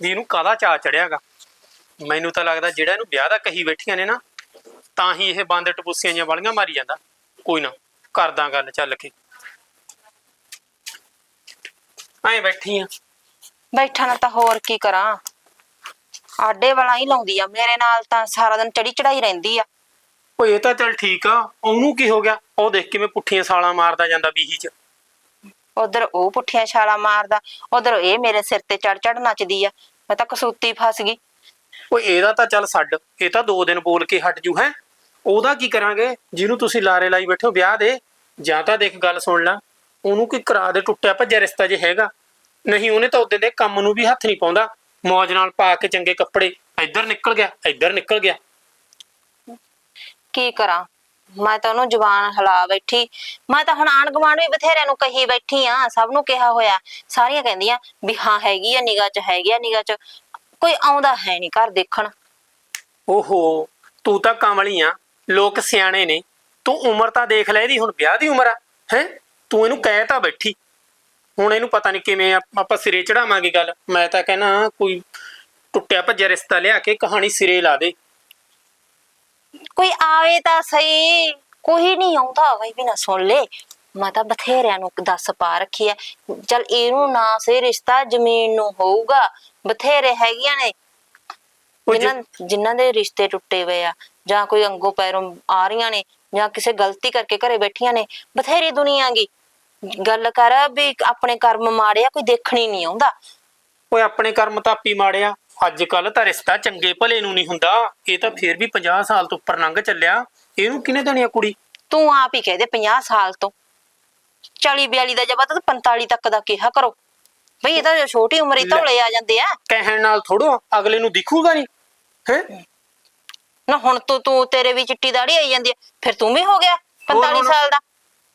ਵੀ ਇਹਨੂੰ ਕਾਹਦਾ ਚਾ ਚੜਿਆਗਾ। ਮੈਨੂੰ ਤਾਂ ਲੱਗਦਾ ਜਿਹੜਾ ਇਹਨੂੰ ਵਿਆਹ ਦਾ ਕਹੀ ਬੈਠੀਆਂ ਨੇ ਨਾ ਤਾਂ ਹੀ ਇਹ ਬਾਂਦਰ ਟਪੂਸੀਆਂ ਜਿਹੀਆਂ ਵਾਲੀਆਂ ਮਾਰੀ ਜਾਂਦਾ। ਕੋਈ ਨਾ ਕਰਦਾ ਗੱਲ ਚੱਲ ਕੇ। ਐਂ ਬੈਠੀ ਆ ਬੈਠਾ ਨਾ ਤਾਂ ਹੋਰ ਕੀ ਕਰਾਂ। ਆਡੇ ਵਾਲਾ ਹੀ ਲਾਉਂਦੀ ਆ ਮੇਰੇ ਨਾਲ ਤਾਂ ਸਾਰਾ ਦਿਨ ਚੜੀ ਚੜਾਈ ਰਹਿੰਦੀ ਆ। ਓਏ ਇਹ ਤਾਂ ਚੱਲ ਠੀਕ ਆ ਉਹਨੂੰ ਕੀ ਹੋ ਗਿਆ? ਉਹ ਦੇਖ ਕਿਵੇਂ ਪੁੱਠੀਆਂ ਸਾਲਾਂ ਮਾਰਦਾ ਜਾਂਦਾ ਬੀਹੀ ਚ। ਉਧਰ ਉਹ ਪੁੱਠੀਆਂ ਛਾਲਾਂ ਮਾਰਦਾ ਉਧਰ ਇਹ ਮੇਰੇ ਸਿਰ ਤੇ ਚੜ ਚੜ ਨੱਚਦੀ ਆ। ਮੈਂ ਤਾਂ ਕਸੂਤੀ ਫਸ ਗਈ। ਓਏ ਇਹਦਾ ਤਾਂ ਚੱਲ ਛੱਡ। ਇਹ ਤਾਂ ਦੋ ਦਿਨ ਬੋਲ ਕੇ ਹਟ ਜੂ ਹੈ? ਉਹਦਾ ਕੀ ਕਰਾਂਗੇ? ਜਿਹਨੂੰ ਤੁਸੀਂ ਲਾਰੇ ਲਾਈ ਬੈਠੇ ਵਿਆਹ ਦੇ। ਜਾਂ ਤਾਂ ਦੇਖ ਗੱਲ ਸੁਣ ਲੈ। ਉਹਨੂੰ ਕੀ ਕਰਾ ਦੇ ਟੁੱਟਿਆ ਭੱਜਿਆ ਰਿਸ਼ਤਾ ਜੇ ਹੈਗਾ। ਨਹੀਂ ਉਹਨੇ ਤਾਂ ਉਦੋਂ ਦੇ ਕੰਮ ਨੂੰ ਵੀ ਹੱਥ ਨਹੀਂ ਪਾਉਂਦਾ। ਮੌਜ ਨਾਲ ਪਾ ਕੇ ਚੰਗੇ ਕੱਪੜੇ। ਇੱਧਰ ਨਿਕਲ ਗਿਆ ਇੱਧਰ ਨਿਕਲ ਗਿਆ। ਕੀ ਕਰਾਂ? ਮੈਂ ਤਾਂ ਉਹਨੂੰ ਜ਼ੁਬਾਨ ਹਿਲਾ ਬੈਠੀ। ਮੈਂ ਤਾਂ ਹੁਣ ਆਣ ਗੁਆਂਢ ਵੀ ਬਥੇਰਿਆਂ ਨੂੰ ਕਹੀ ਬੈਠੀ ਆ, ਸਭ ਨੂੰ ਕਿਹਾ ਹੋਇਆ। ਸਾਰੀਆਂ ਕਹਿੰਦੀਆਂ ਵੀ ਹਾਂ ਹੈਗੀ ਆ, ਨਿਗਾਹ 'ਚ ਹੈਗੀ ਆ, ਨਿਗਾਹ 'ਚ ਕੋਈ ਆਉਂਦਾ ਹੈ ਨਹੀਂ ਘਰ ਦੇਖਣ। ਓਹੋ, ਤੂੰ ਤਾਂ ਕਮਲੀ ਆ, ਲੋਕ ਸਿਆਣੇ ਨੇ। ਤੂੰ ਉਮਰ ਤਾਂ ਦੇਖ ਲੈ, ਇਹਦੀ ਹੁਣ ਵਿਆਹ ਦੀ ਉਮਰ ਆ, ਹੈ? ਤੂੰ ਇਹਨੂੰ ਕਹਿ ਤਾਂ ਬੈਠੀ। ਹੁਣ ਇਹਨੂੰ ਪਤਾ ਨਹੀਂ ਕਿਵੇਂ ਆਪ- ਆਪਾਂ ਸਿਰੇ ਚੜਾਵਾਂਗੇ ਗੱਲ। ਮੈਂ ਤਾਂ ਕਹਿਣਾ ਕੋਈ ਟੁੱਟਿਆ ਭੱਜਿਆ ਰਿਸ਼ਤਾ ਲਿਆ ਕੇ ਕਹਾਣੀ ਸਿਰੇ ਲਾ ਦੇ। ਕੋਈ ਆਵੇ ਤਾਂ ਸਹੀ। ਕੋਈ ਨਹੀਂ ਆਉਂਦਾ ਬਈ ਵੀ ਨਾ ਸੁਣ ਲੈ ਮੈਂ ਤਾਂ ਬਥੇਰਿਆਂ ਨੂੰ ਦੱਸ ਪਾ ਰੱਖੀ ਐ। ਚਲ ਇਹਨੂੰ ਨਾ ਸੇ ਰਿਸ਼ਤਾ ਜ਼ਮੀਨ ਨੂੰ ਹੋਊਗਾ। ਬਥੇਰੇ ਹੈਗੀਆਂ ਨੇ। ਜਿਨ੍ਹਾਂ ਜਿਨ੍ਹਾਂ ਦੇ ਰਿਸ਼ਤੇ ਟੁੱਟੇ ਹੋਏ ਆ। ਜਾਂ ਕੋਈ ਅੰਗੋ ਪੈਰੋਂ ਆ ਰਹੀਆਂ ਨੇ। ਜਾਂ ਕਿਸੇ ਗਲਤੀ ਕਰਕੇ ਘਰੇ ਬੈਠੀਆਂ ਨੇ। ਬਥੇਰੀ ਦੁਨੀਆ ਗੀ। ਗੱਲ ਕਰ ਵੀ ਆਪਣੇ ਕਰਮ ਮਾੜੇ ਆ ਕੋਈ ਦੇਖਣੀ ਨਹੀਂ ਆਉਂਦਾ। ਓਏ ਆਪਣੇ ਕਰਮ ਤਾਪੀ ਮਾੜਿਆ। ਅੱਜ ਕੱਲ ਤਾਂ ਰਿਸ਼ਤਾ ਚੰਗੇ ਭਲੇ ਨੂੰ ਨਹੀਂ ਹੁੰਦਾ। ਇਹ ਤਾਂ ਫੇਰ ਵੀ 50 ਸਾਲ ਤੋਂ ਉੱਪਰ ਲੰਘ ਚੱਲਿਆ। ਇਹਨੂੰ ਕਿਹਨੇ ਦੇਣੀ ਆ ਕੁੜੀ? ਤੂੰ ਆਪ ਹੀ ਕਹਦੇ 50 ਸਾਲ ਤੋਂ। 40 42 ਦਾ ਜਬਾ ਤਾਂ 45 ਤੱਕ ਦਾ ਕਿਹਾ ਕਰੋ। ਬਈ ਇਹ ਤਾਂ ਛੋਟੀ ਉਮਰ ਹੀ। ਧੌਲੇ ਆ ਜਾਂਦੇ ਆ। ਕਹਿਣ ਨਾਲ ਥੋੜੋ ਅਗਲੇ ਨੂੰ ਦਿਖੂਗਾ ਨਹੀਂ। ਹੈ? ਨਾ ਹੁਣ ਤੂੰ ਤੂੰ ਤੇਰੇ ਵੀ ਚਿੱਟੀ ਦਾੜੀ ਆਈ ਜਾਂਦੀ ਆ। ਫਿਰ ਤੂੰ ਵੀ ਹੋ ਗਿਆ 45 ਹੁਣ- ਸਾਲ ਦਾ।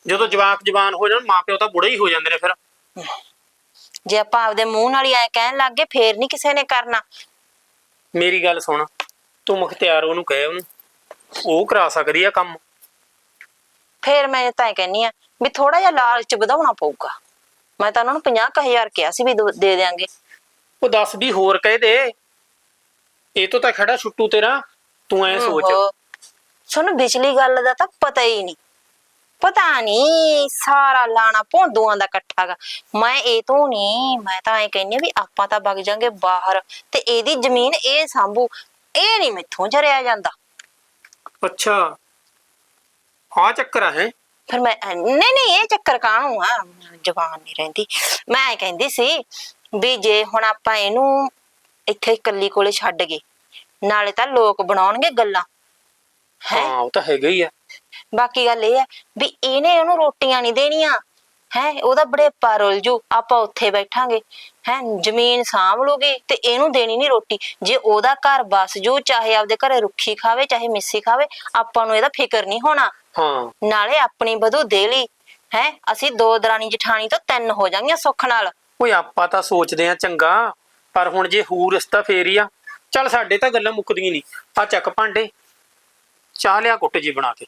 ਜਦੋਂ ਜਵਾਕ ਜਵਾਨ ਹੋ ਜਾਣ ਮਾਪਿਓ ਤਾਂ ਬੁੜੇ ਹੀ ਹੋ ਜਾਂਦੇ ਨੇ ਫਿਰ। ਜੇ ਆਪਾਂ ਆਪਦੇ ਮੂੰਹ ਨਾਲ ਹੀ ਐ ਕਹਿਣ ਲੱਗ ਗਏ ਫੇਰ ਨਹੀਂ ਕਿਸੇ ਨੇ ਕਰਨਾ। ਮੇਰੀ ਗੱਲ ਸੁਣ ਤੂੰ ਮੁਖਤਿਆਰ ਉਹਨੂੰ ਕਹੇ ਉਹਨੂੰ। ਉਹ ਕਰਾ ਸਕਦੀ ਆ ਕੰਮ। ਫੇਰ ਮੈਂ ਤਾਂ ਇਹ ਕਹਿੰਨੀ ਆ ਵੀ ਥੋੜਾ ਜਿਹਾ ਲਾਲਚ ਵਧਾਉਣਾ ਪਊਗਾ। ਮੈਂ ਤਾਂ ਉਹਨਾਂ ਨੂੰ 50000 ਕਿਹਾ ਸੀ ਵੀ ਦੋ- ਦੇ ਦੇਾਂਗੇ ਉਹ ਦੱਸ ਵੀ ਹੋਰ ਕਹਿ ਦੇ। ਇਹ ਤੋਂ ਤਾਂ ਖੜਾ ਛੁੱਟੂ ਤੇਰਾ। ਤੂੰ ਐ ਸੋਚ। ਓਹੋ। ਤੁਹਾਨੂੰ ਵਿਚਲੀ ਗੱਲ ਦਾ ਤਾਂ ਪਤਾ ਹੀ ਨਹੀਂ। ਪਤਾ ਨਹੀਂ ਸਾਰਾ ਲਾਣਾ ਭੋਂਦੂਆਂ ਦਾ ਇਕੱਠਾ ਗਾ। ਮੈਂ ਇਹ ਤੋਂ ਨਹੀਂ ਮੈਂ ਤਾਂ ਐ ਕਹਿੰਨੀ ਵੀ ਆਪਾਂ ਤਾਂ ਵਗ ਜਾਾਂਗੇ ਬਾਹਰ ਤੇ ਇਹਦੀ ਜ਼ਮੀਨ ਇਹ ਸੰਭੂ ਇਹ ਨਹੀਂ ਮੈਥੋਂ ਜਰਿਆ ਜਾਂਦਾ। ਅੱਛਾ ਆ ਚੱਕਰ ਹੈ ਫਿਰ ਮੈਂ ਨਹੀਂ ਨਹੀਂ ਇਹ ਚੱਕਰ ਕਾਹਨੂੰ ਆ? ਜ਼ਬਾਨ ਨਹੀਂ ਰਹਿੰਦੀ। ਮੈਂ ਐਂ ਕਹਿੰਦੀ ਸੀ ਵੀ ਜੇ ਹੁਣ ਆਪਾਂ ਇਹਨੂੰ ਇੱਥੇ ਇਕੱਲੀ ਕੋਲੇ ਛੱਡ ਗਏ ਨਾਲੇ ਤਾਂ ਲੋਕ ਬਣਾਉਣਗੇ ਗੱਲਾਂ। ਹੈ? ਹਾਂ ਉਹ ਤਾਂ ਹੈਗਾ ਹੀ ਆ। ਬਾਕੀ ਗੱਲ ਇਹ ਹੈ ਵੀ ਇਹਨੇ ਉਹਨੂੰ ਰੋਟੀਆਂ ਨਹੀਂ ਦੇਣੀਆਂ। ਹੈ ਉਹਦਾ ਬੜੇ ਰੁੱਲ ਜੂ ਆਪਾਂ ਉੱਥੇ ਬੈਠਾਂਗੇ। ਹੈ ਜ਼ਮੀਨ ਸਾਂਭ ਲੂਗੀ ਤੇ ਇਹਨੂੰ ਦੇਣੀ ਨਹੀਂ ਰੋਟੀ। ਜੇ ਉਹਦਾ ਘਰ ਬਸ ਜੂ ਚਾਹੇ ਆਪਦੇ ਘਰੇ ਰੁੱਖੀ ਖਾਵੇ ਚਾਹੇ ਮਿੱਸੀ ਖਾਵੇ ਆਪਾਂ ਨੂੰ ਇਹਦਾ ਫਿਕਰ ਨਹੀਂ ਹੋਣਾ। ਹਾਂ। ਨਾਲੇ ਆਪਣੀ ਵਧੂ ਦੇ ਲਈ ਹੈ ਅਸੀਂ ਦੋ ਦਰਾਣੀ ਜਠਾਣੀ ਤੋਂ ਤਿੰਨ ਹੋ ਜਾਾਂਗੀਆਂ ਸੁੱਖ ਨਾਲ। ਓਏ ਆਪਾਂ ਤਾਂ ਸੋਚਦੇ ਆ ਚੰਗਾ ਪਰ ਹੁਣ ਜੇ ਹੂ ਰਸਤਾ ਫੇਰ ਆ। ਚੱਲ ਸਾਡੇ ਤਾਂ ਗੱਲਾਂ ਮੁੱਕਦੀਆਂ ਨਹੀਂ। ਆ ਚੱਕ ਭਾਂਡੇ ਚਾਹ ਲਿਆ ਕੁੱਟ ਜੀ ਬਣਾ ਕੇ।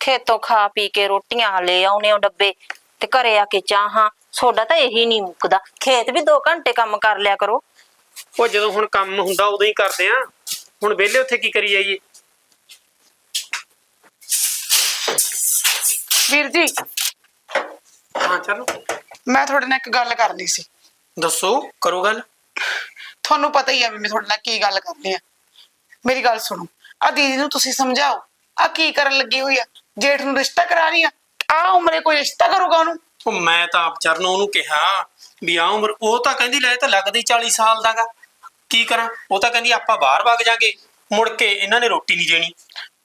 ਖੇਤੋਂ ਖਾ ਪੀ ਕੇ ਰੋਟੀਆਂ ਲੈ ਆਉਨੇ ਉਹ ਡੱਬੇ ਤੇ ਘਰੇ ਆ ਕੇ ਚਾਹਾਂ ਸੋਡਾ ਤਾਂ ਇਹੀ ਨਹੀਂ ਮੁੱਕਦਾ। ਖੇਤ ਵੀ 2 ਘੰਟੇ ਕੰਮ ਕਰ ਲਿਆ ਕਰੋ। ਉਹ ਜਦੋਂ ਹੁਣ ਕੰਮ ਹੁੰਦਾ ਉਦੋਂ ਹੀ ਕਰਦੇ ਆ। ਹੁਣ ਵਿਹਲੇ ਉੱਥੇ ਕੀ ਕਰੀ ਜਾਈਏ? ਵੀਰ ਜੀ। ਹਾਂ ਚਲੋ। ਮੈਂ ਤੁਹਾਡੇ ਨਾਲ ਇੱਕ ਗੱਲ ਕਰਨੀ ਸੀ। ਦੱਸੋ ਕਰੋ ਗੱਲ। ਤੁਹਾਨੂੰ ਪਤਾ ਹੀ ਆ ਵੀ ਮੈਂ ਤੁਹਾਡੇ ਨਾਲ ਕੀ ਗੱਲ ਕਰਨੀ ਆ। ਮੇਰੀ ਗੱਲ ਸੁਣੋ। ਆ ਦੀਦੀ ਨੂੰ ਤੁਸੀਂ ਸਮਝਾਓ। ਆ ਕੀ ਕਰਨ ਲੱਗੀ ਹੋਈ ਆ? ਜੇਠ ਨੂੰ ਰਿਸ਼ਤਾ ਕਰਾ ਰਹੀ ਆ? ਆ ਉਮਰੇ ਕੋਈ ਰਿਸ਼ਤਾ ਕਰੂਗਾ ਉਹਨੂੰ? ਉਹ ਮੈਂ ਤਾਂ ਆਪ ਚਰਨ ਉਹਨੂੰ ਕਿਹਾ ਵੀ ਆ ਉਮਰ ਉਹ ਤਾਂ ਕਹਿੰਦੀ ਲੈ ਤਾਂ ਲੱਗਦਾ ਹੀ 40 ਸਾਲ ਦਾਗਾ। ਕੀ ਕਰਾਂ? ਉਹ ਤਾਂ ਕਹਿੰਦੀ ਆਪਾਂ ਬਾਹਰ ਵਗ ਜਾਾਂਗੇ। ਮੁੜ ਕੇ ਇਹਨਾਂ ਨੇ ਰੋਟੀ ਨਹੀਂ ਦੇਣੀ।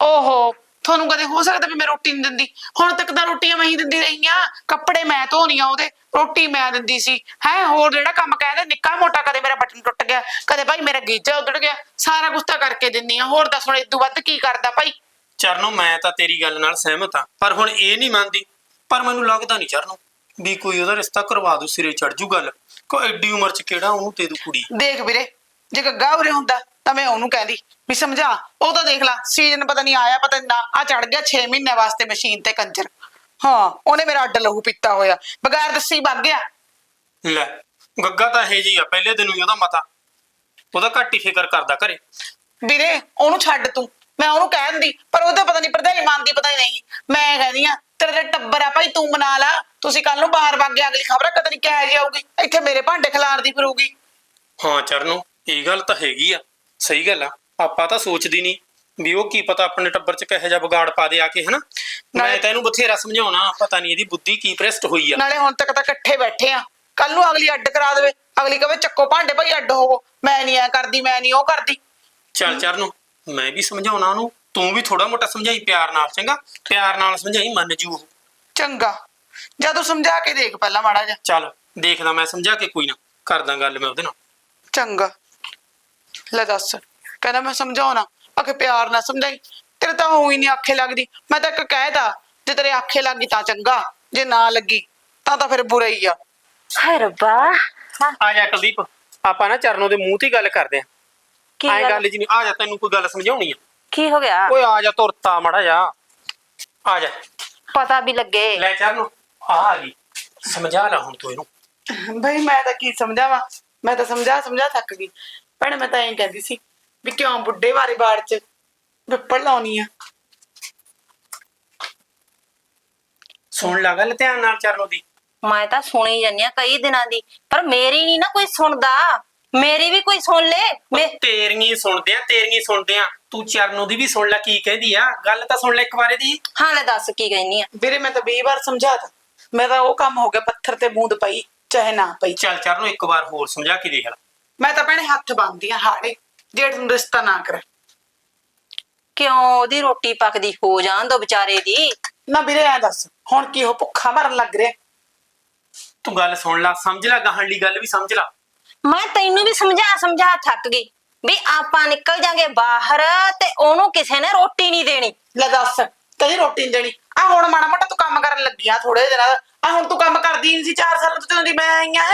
ਓਹੋ ਤੁਹਾਨੂੰ ਕਦੇ ਹੋ ਸਕਦਾ ਵੀ ਮੈਂ ਰੋਟੀ ਨਹੀਂ ਦਿੰਦੀ? ਹੁਣ ਤੱਕ ਤਾਂ ਰੋਟੀਆਂ ਮੈਂ ਹੀ ਦਿੰਦੀ ਰਹੀ ਆ। ਕੱਪੜੇ ਮੈਂ ਧੋਣੀਆਂ ਉਹਦੇ ਰੋਟੀ ਮੈਂ ਦਿੰਦੀ ਸੀ। ਹੈ ਹੋਰ ਜਿਹੜਾ ਕੰਮ ਕਹਿੰਦੇ ਨਿੱਕਾ ਮੋਟਾ ਕਦੇ ਮੇਰਾ ਬਟਨ ਟੁੱਟ ਗਿਆ ਕਦੇ ਭਾਈ ਮੇਰਾ ਗੀਜਾ ਉਧੜ ਗਿਆ। ਸਾਰਾ ਕੁਝ ਤਾਂ ਕਰਕੇ ਦਿੰਨੀ ਆ। ਹੋਰ ਦੱਸ ਹੁਣ ਇਦੋਂ ਵੱਧ ਕੀ ਕਰਦਾ ਭਾਈ? ਚਰਨੋ ਮੈਂ ਤਾਂ ਤੇਰੀ ਗੱਲ ਨਾਲ ਸਹਿਮਤ ਹਾਂ ਪਰ ਹੁਣ ਇਹ ਨਹੀਂ ਮੰਨਦੀ। ਪਰ ਮੈਨੂੰ ਲੱਗਦਾ ਨਹੀਂ ਚਰਨੋ ਵੀ ਕੋਈ ਉਹਦਾ ਰਿਸ਼ਤਾ ਕਰਵਾ ਦੂ ਸਿਰੇ ਚੜ ਜੂ ਗੱਲ। ਕੋ ਐਡੀ ਉਮਰ ਚ ਕਿਹੜਾ ਉਹਨੂੰ ਦੇ ਦੂ ਕੁੜੀ? ਦੇਖ ਵੀਰੇ ਜੇ ਗੱਗਾ ਉਰੇ ਹੁੰਦਾ ਤਾਂ ਮੈਂ ਉਹਨੂੰ ਕਹਿੰਦੀ ਵੀ ਸਮਝਾ ਉਹ ਤਾਂ ਦੇਖ ਲਾ ਸੀਜ਼ਨ ਪਤਾ ਨਹੀਂ ਆਇਆ ਪਤਾ ਨਹੀਂ ਨਾ ਆ ਚੜ ਗਿਆ 6 ਮਹੀਨੇ ਵਾਸਤੇ ਮਸ਼ੀਨ ਤੇ ਕੰਜਰ। ਹਾਂ ਉਹਨੇ ਮੇਰਾ ਅੱਡ ਲਹੂ ਪੀਤਾ ਹੋਇਆ ਬਗੈਰ ਦੱਸੀ ਵਗ ਗਿਆ। ਲੈ ਗੱਗਾ ਤਾਂ ਇਹ ਜੀ ਆ ਪਹਿਲੇ ਦਿਨ ਹੀ ਉਹਦਾ ਮਤਾ। ਉਹਦਾ ਘੱਟ ਹੀ ਫਿਕਰ ਕਰਦਾ ਘਰੇ। ਵੀਰੇ ਉਹਨੂੰ ਛੱਡ ਤੂੰ। ਮੈਂ ਉਹਨੂੰ ਕਹਿ ਦਿੰਦੀ ਪਰ ਉਹਦਾ ਪਤਾ ਨਹੀਂ ਭਰਜਾਈ ਮੰਨਦੀ ਪਤਾ ਨਹੀਂ। ਮੈਂ ਕਹਿੰਦੀ ਆ ਤੇਰੇ ਤਾਂ ਟੱਬਰ ਆ ਭਾਈ ਤੂੰ ਮਨਾ ਲਾ। ਤੁਸੀਂ ਕੱਲ ਨੂੰ ਬਾਹਰ ਵਗ ਗਿਆ ਅਗਲੀ ਖਬਰ ਕਦੇ ਨਹੀਂ ਕਹਿ ਜਾਊਗੀ ਇੱਥੇ ਮੇਰੇ ਭਾਂਡੇ ਖਿਲਾਰਦੀ ਫਿਰੂਗੀ। ਹਾਂ ਚਰਨੋ ਇਹ ਗੱਲ ਤਾਂ ਹੈਗੀ ਆ। ਸਹੀ ਗੱਲ ਆ। ਆਪਾਂ ਤਾਂ ਸੋਚਦੀ ਨਹੀਂ ਵੀ ਉਹ ਕੀ ਪਤਾ ਆਪਣੇ ਟੱਬਰ ਚ ਕਿਹੋ ਜਿਹਾ ਵਿਗਾੜ ਪਾ ਦੇ ਆ ਕੇ ਹਨਾ? ਮੈਂ ਤਾਂ ਇਹਨੂੰ ਬਥੇਰਾ ਸਮਝਾਉਣਾ ਪਤਾ ਨਹੀਂ ਇਹਦੀ ਬੁੱਧੀ ਕੀ ਪ੍ਰੈਸਟ ਹੋਈ ਆ। ਨਾਲੇ ਹੁਣ ਤੱਕ ਤਾਂ ਇਕੱਠੇ ਬੈਠੇ ਆ। ਕੱਲ ਨੂੰ ਅਗਲੀ ਅੱਡ ਕਰਾ ਦੇਵੇ। ਅਗਲੀ ਕਵੇ ਚੱਕੋ ਭਾਂਡੇ ਭਾਈ ਅੱਡ ਹੋਵੋ। ਮੈਂ ਨਹੀਂ ਐ ਕਰਦੀ ਮੈਂ ਨਹੀਂ ਉਹ ਕਰਦੀ। ਚੱਲ ਚਰਨੋ ਮੈਂ ਵੀ ਸਮਝਾਉਣਾ ਉਹਨੂੰ ਤੂੰ ਵੀ ਥੋੜਾ ਮੋਟਾ ਸਮਝਾਈ ਪਿਆਰ ਨਾਲ ਚੰਗਾ? ਪਿਆਰ ਨਾਲ ਸਮਝਾਈ ਮੰਨ ਜੂ ਉਹ। ਚੰਗਾ। ਜਾਂ ਤੂੰ ਸਮਝਾ ਕੇ ਦੇਖ ਪਹਿਲਾਂ ਮਾੜਾ ਜਿਹਾ। ਚੱਲ ਦੇਖਦਾ ਮੈਂ ਸਮਝਾ ਕੇ ਕੋਈ ਨਾ ਕਰਦਾ ਗੱਲ ਮੈਂ ਉਹਦੇ ਨਾਲ। ਚੰਗਾ। ਲੈ ਦੱਸ ਕਹਿੰਦਾ ਮੈਂ ਸਮਝਾਉਣਾ ਆਖੇ ਪਿਆਰ ਨਾਲ ਸਮਝਾਈ। ਤੇਰੇ ਤਾਂ ਹੋਈ ਨਹੀਂ ਆਖੇ ਲੱਗਦੀ। ਮੈਂ ਤਾਂ ਇੱਕ ਕਹਿਦਾ ਜੇ ਤੇਰੇ ਆਖੇ ਲੱਗੀ ਤਾਂ ਚੰਗਾ ਜੇ ਨਾ ਲੱਗੀ ਤਾਂ ਤਾਂ ਫਿਰ ਬੁਰਾ ਹੀ ਆ। ਹਾਏ ਰੱਬਾ। ਆ ਜਾ ਕੁਲਦੀਪ ਆਪਾਂ ਨਾ ਚਰਨੋ ਦੇ ਮੂੰਹ ਤੇ ਹੀ ਗੱਲ ਕਰਦੇ ਆਂ। ਕੀ ਐ ਗੱਲ? ਗੱਲ ਜੀ ਨਹੀਂ ਆ ਜਾ ਤੈਨੂੰ ਕੋਈ ਗੱਲ ਸਮਝਾਉਣੀ ਆ? ਕੀ ਹੋ ਗਿਆ? ਓਏ ਆ ਜਾ ਤੁਰਤਾ ਮੜਾ ਜਾ। ਆ ਜਾ। ਪਤਾ ਵੀ ਲੱਗੇ। ਲੈ ਚਰਨੋ ਆ ਆ ਗਈ। ਸਮਝਾ ਲੈ ਹੁਣ ਤੂੰ ਇਹਨੂੰ। ਬਈ ਮੈਂ ਤਾਂ ਕੀ ਸਮਝਾਵਾਂ? ਮੈਂ ਤਾਂ ਸਮਝਾ ਸਮਝਾ ਥੱਕ ਗਈ। ਭੈਣੇ ਮੈਂ ਤਾਂ ਐਂ ਕਹਿੰਦੀ ਸੀ ਵੀ ਕਿਉਂ ਬੁੱਢੇ ਵਾਰੇ ਬਾੜ ਚ ਵਿਪੜ ਲਾਉਣੀ ਆ? ਸੁਣ ਲਾ ਗੱਲ ਧਿਆਨ ਨਾਲ ਚਰਨੋ ਦੀ। ਮੈਂ ਤਾਂ ਸੁਣੀ ਜਾਂਦੀ ਆ ਕਈ ਦਿਨਾਂ ਦੀ ਪਰ ਮੇਰੀ ਨਹੀਂ ਨਾ ਕੋਈ ਸੁਣਦਾ। ਮੇਰੀ ਵੀ ਕੋਈ ਸੁਣ ਲੇ ਮੇ ਤੇਰੀਆਂ ਹੀ ਸੁਣਦੇ ਆ ਤੇਰੀਆਂ ਹੀ ਸੁਣਦੇ ਆ। ਤੂੰ ਚਰਨੋ ਦੀ ਵੀ ਸੁਣ ਲੈ ਕੀ ਕਹਿੰਦੀ ਆ। ਗੱਲ ਤਾਂ ਸੁਣ ਲੈ ਇੱਕ ਵਾਰੇ ਦੀ। ਹਾਂ ਲੈ ਦੱਸ ਕੀ ਕਹਿਨੀ ਆ। ਵੀਰੇ ਮੈਂ ਤਾਂ 20 ਵਾਰ ਸਮਝਾਤਾ ਮੈਂ ਤਾਂ ਉਹ ਕੰਮ ਹੋ ਗਿਆ ਪੱਥਰ ਤੇ ਬੂੰਦ ਪਈ ਚਾਹੇ ਨਾ ਪਈ। ਚੱਲ ਚਰਨੋ ਇੱਕ ਵਾਰ ਹੋਰ ਸਮਝਾ ਕੇ ਦੇਖ ਲੈ। ਮੈਂ ਤਾਂ ਭੈਣੇ ਹੱਥ ਬੰਨਦੀ ਆ ਹਾੜੇ। ਜੇਠ ਨੂੰ ਰਿਸ਼ਤਾ ਨਾ ਕਰ। ਕਿਉਂ ਉਹਦੀ ਰੋਟੀ ਪੱਕਦੀ ਹੋ ਜਾਣ ਦੋ ਵਿਚਾਰੇ ਦੀ? ਨਾ ਵੀਰੇ ਐ ਦੱਸ ਹੁਣ ਕੀ ਉਹ ਭੁੱਖਾ ਮਰਨ ਲੱਗ ਰਿਹਾ? ਤੂੰ ਗੱਲ ਸੁਣ ਲੈ ਸਮਝ ਲੈ ਗਾਹਣ ਲਈ ਗੱਲ ਵੀ ਸਮਝ ਲੈ। ਮੈਂ ਤੈਨੂੰ ਵੀ ਸਮਝਾ ਸਮਝਾ ਥੱਕ ਗਈ ਵੀ ਆਪਾਂ ਨਿਕਲ ਜਾਾਂਗੇ ਬਾਹਰ ਤੇ ਉਹਨੂੰ ਕਿਸੇ ਨੇ ਰੋਟੀ ਨਹੀਂ ਦੇਣੀ। ਲੈ ਦੱਸ, ਕਹੀ ਰੋਟੀ ਨੀ ਦੇਣੀ? ਆ ਹੁਣ ਮਾੜਾ ਮੋਟਾ ਤੂੰ ਕੰਮ ਕਰਨ ਲੱਗੀ ਆ ਥੋੜੇ ਦਿਨਾਂ ਦਾ। ਆ ਹੁਣ ਤੂੰ ਕੰਮ ਕਰਦੀ ਨਹੀਂ ਸੀ 4 ਸਾਲ ਤੋਂ ਤੈਨੂੰ ਦੀ ਮੈਂ ਆਈ ਆ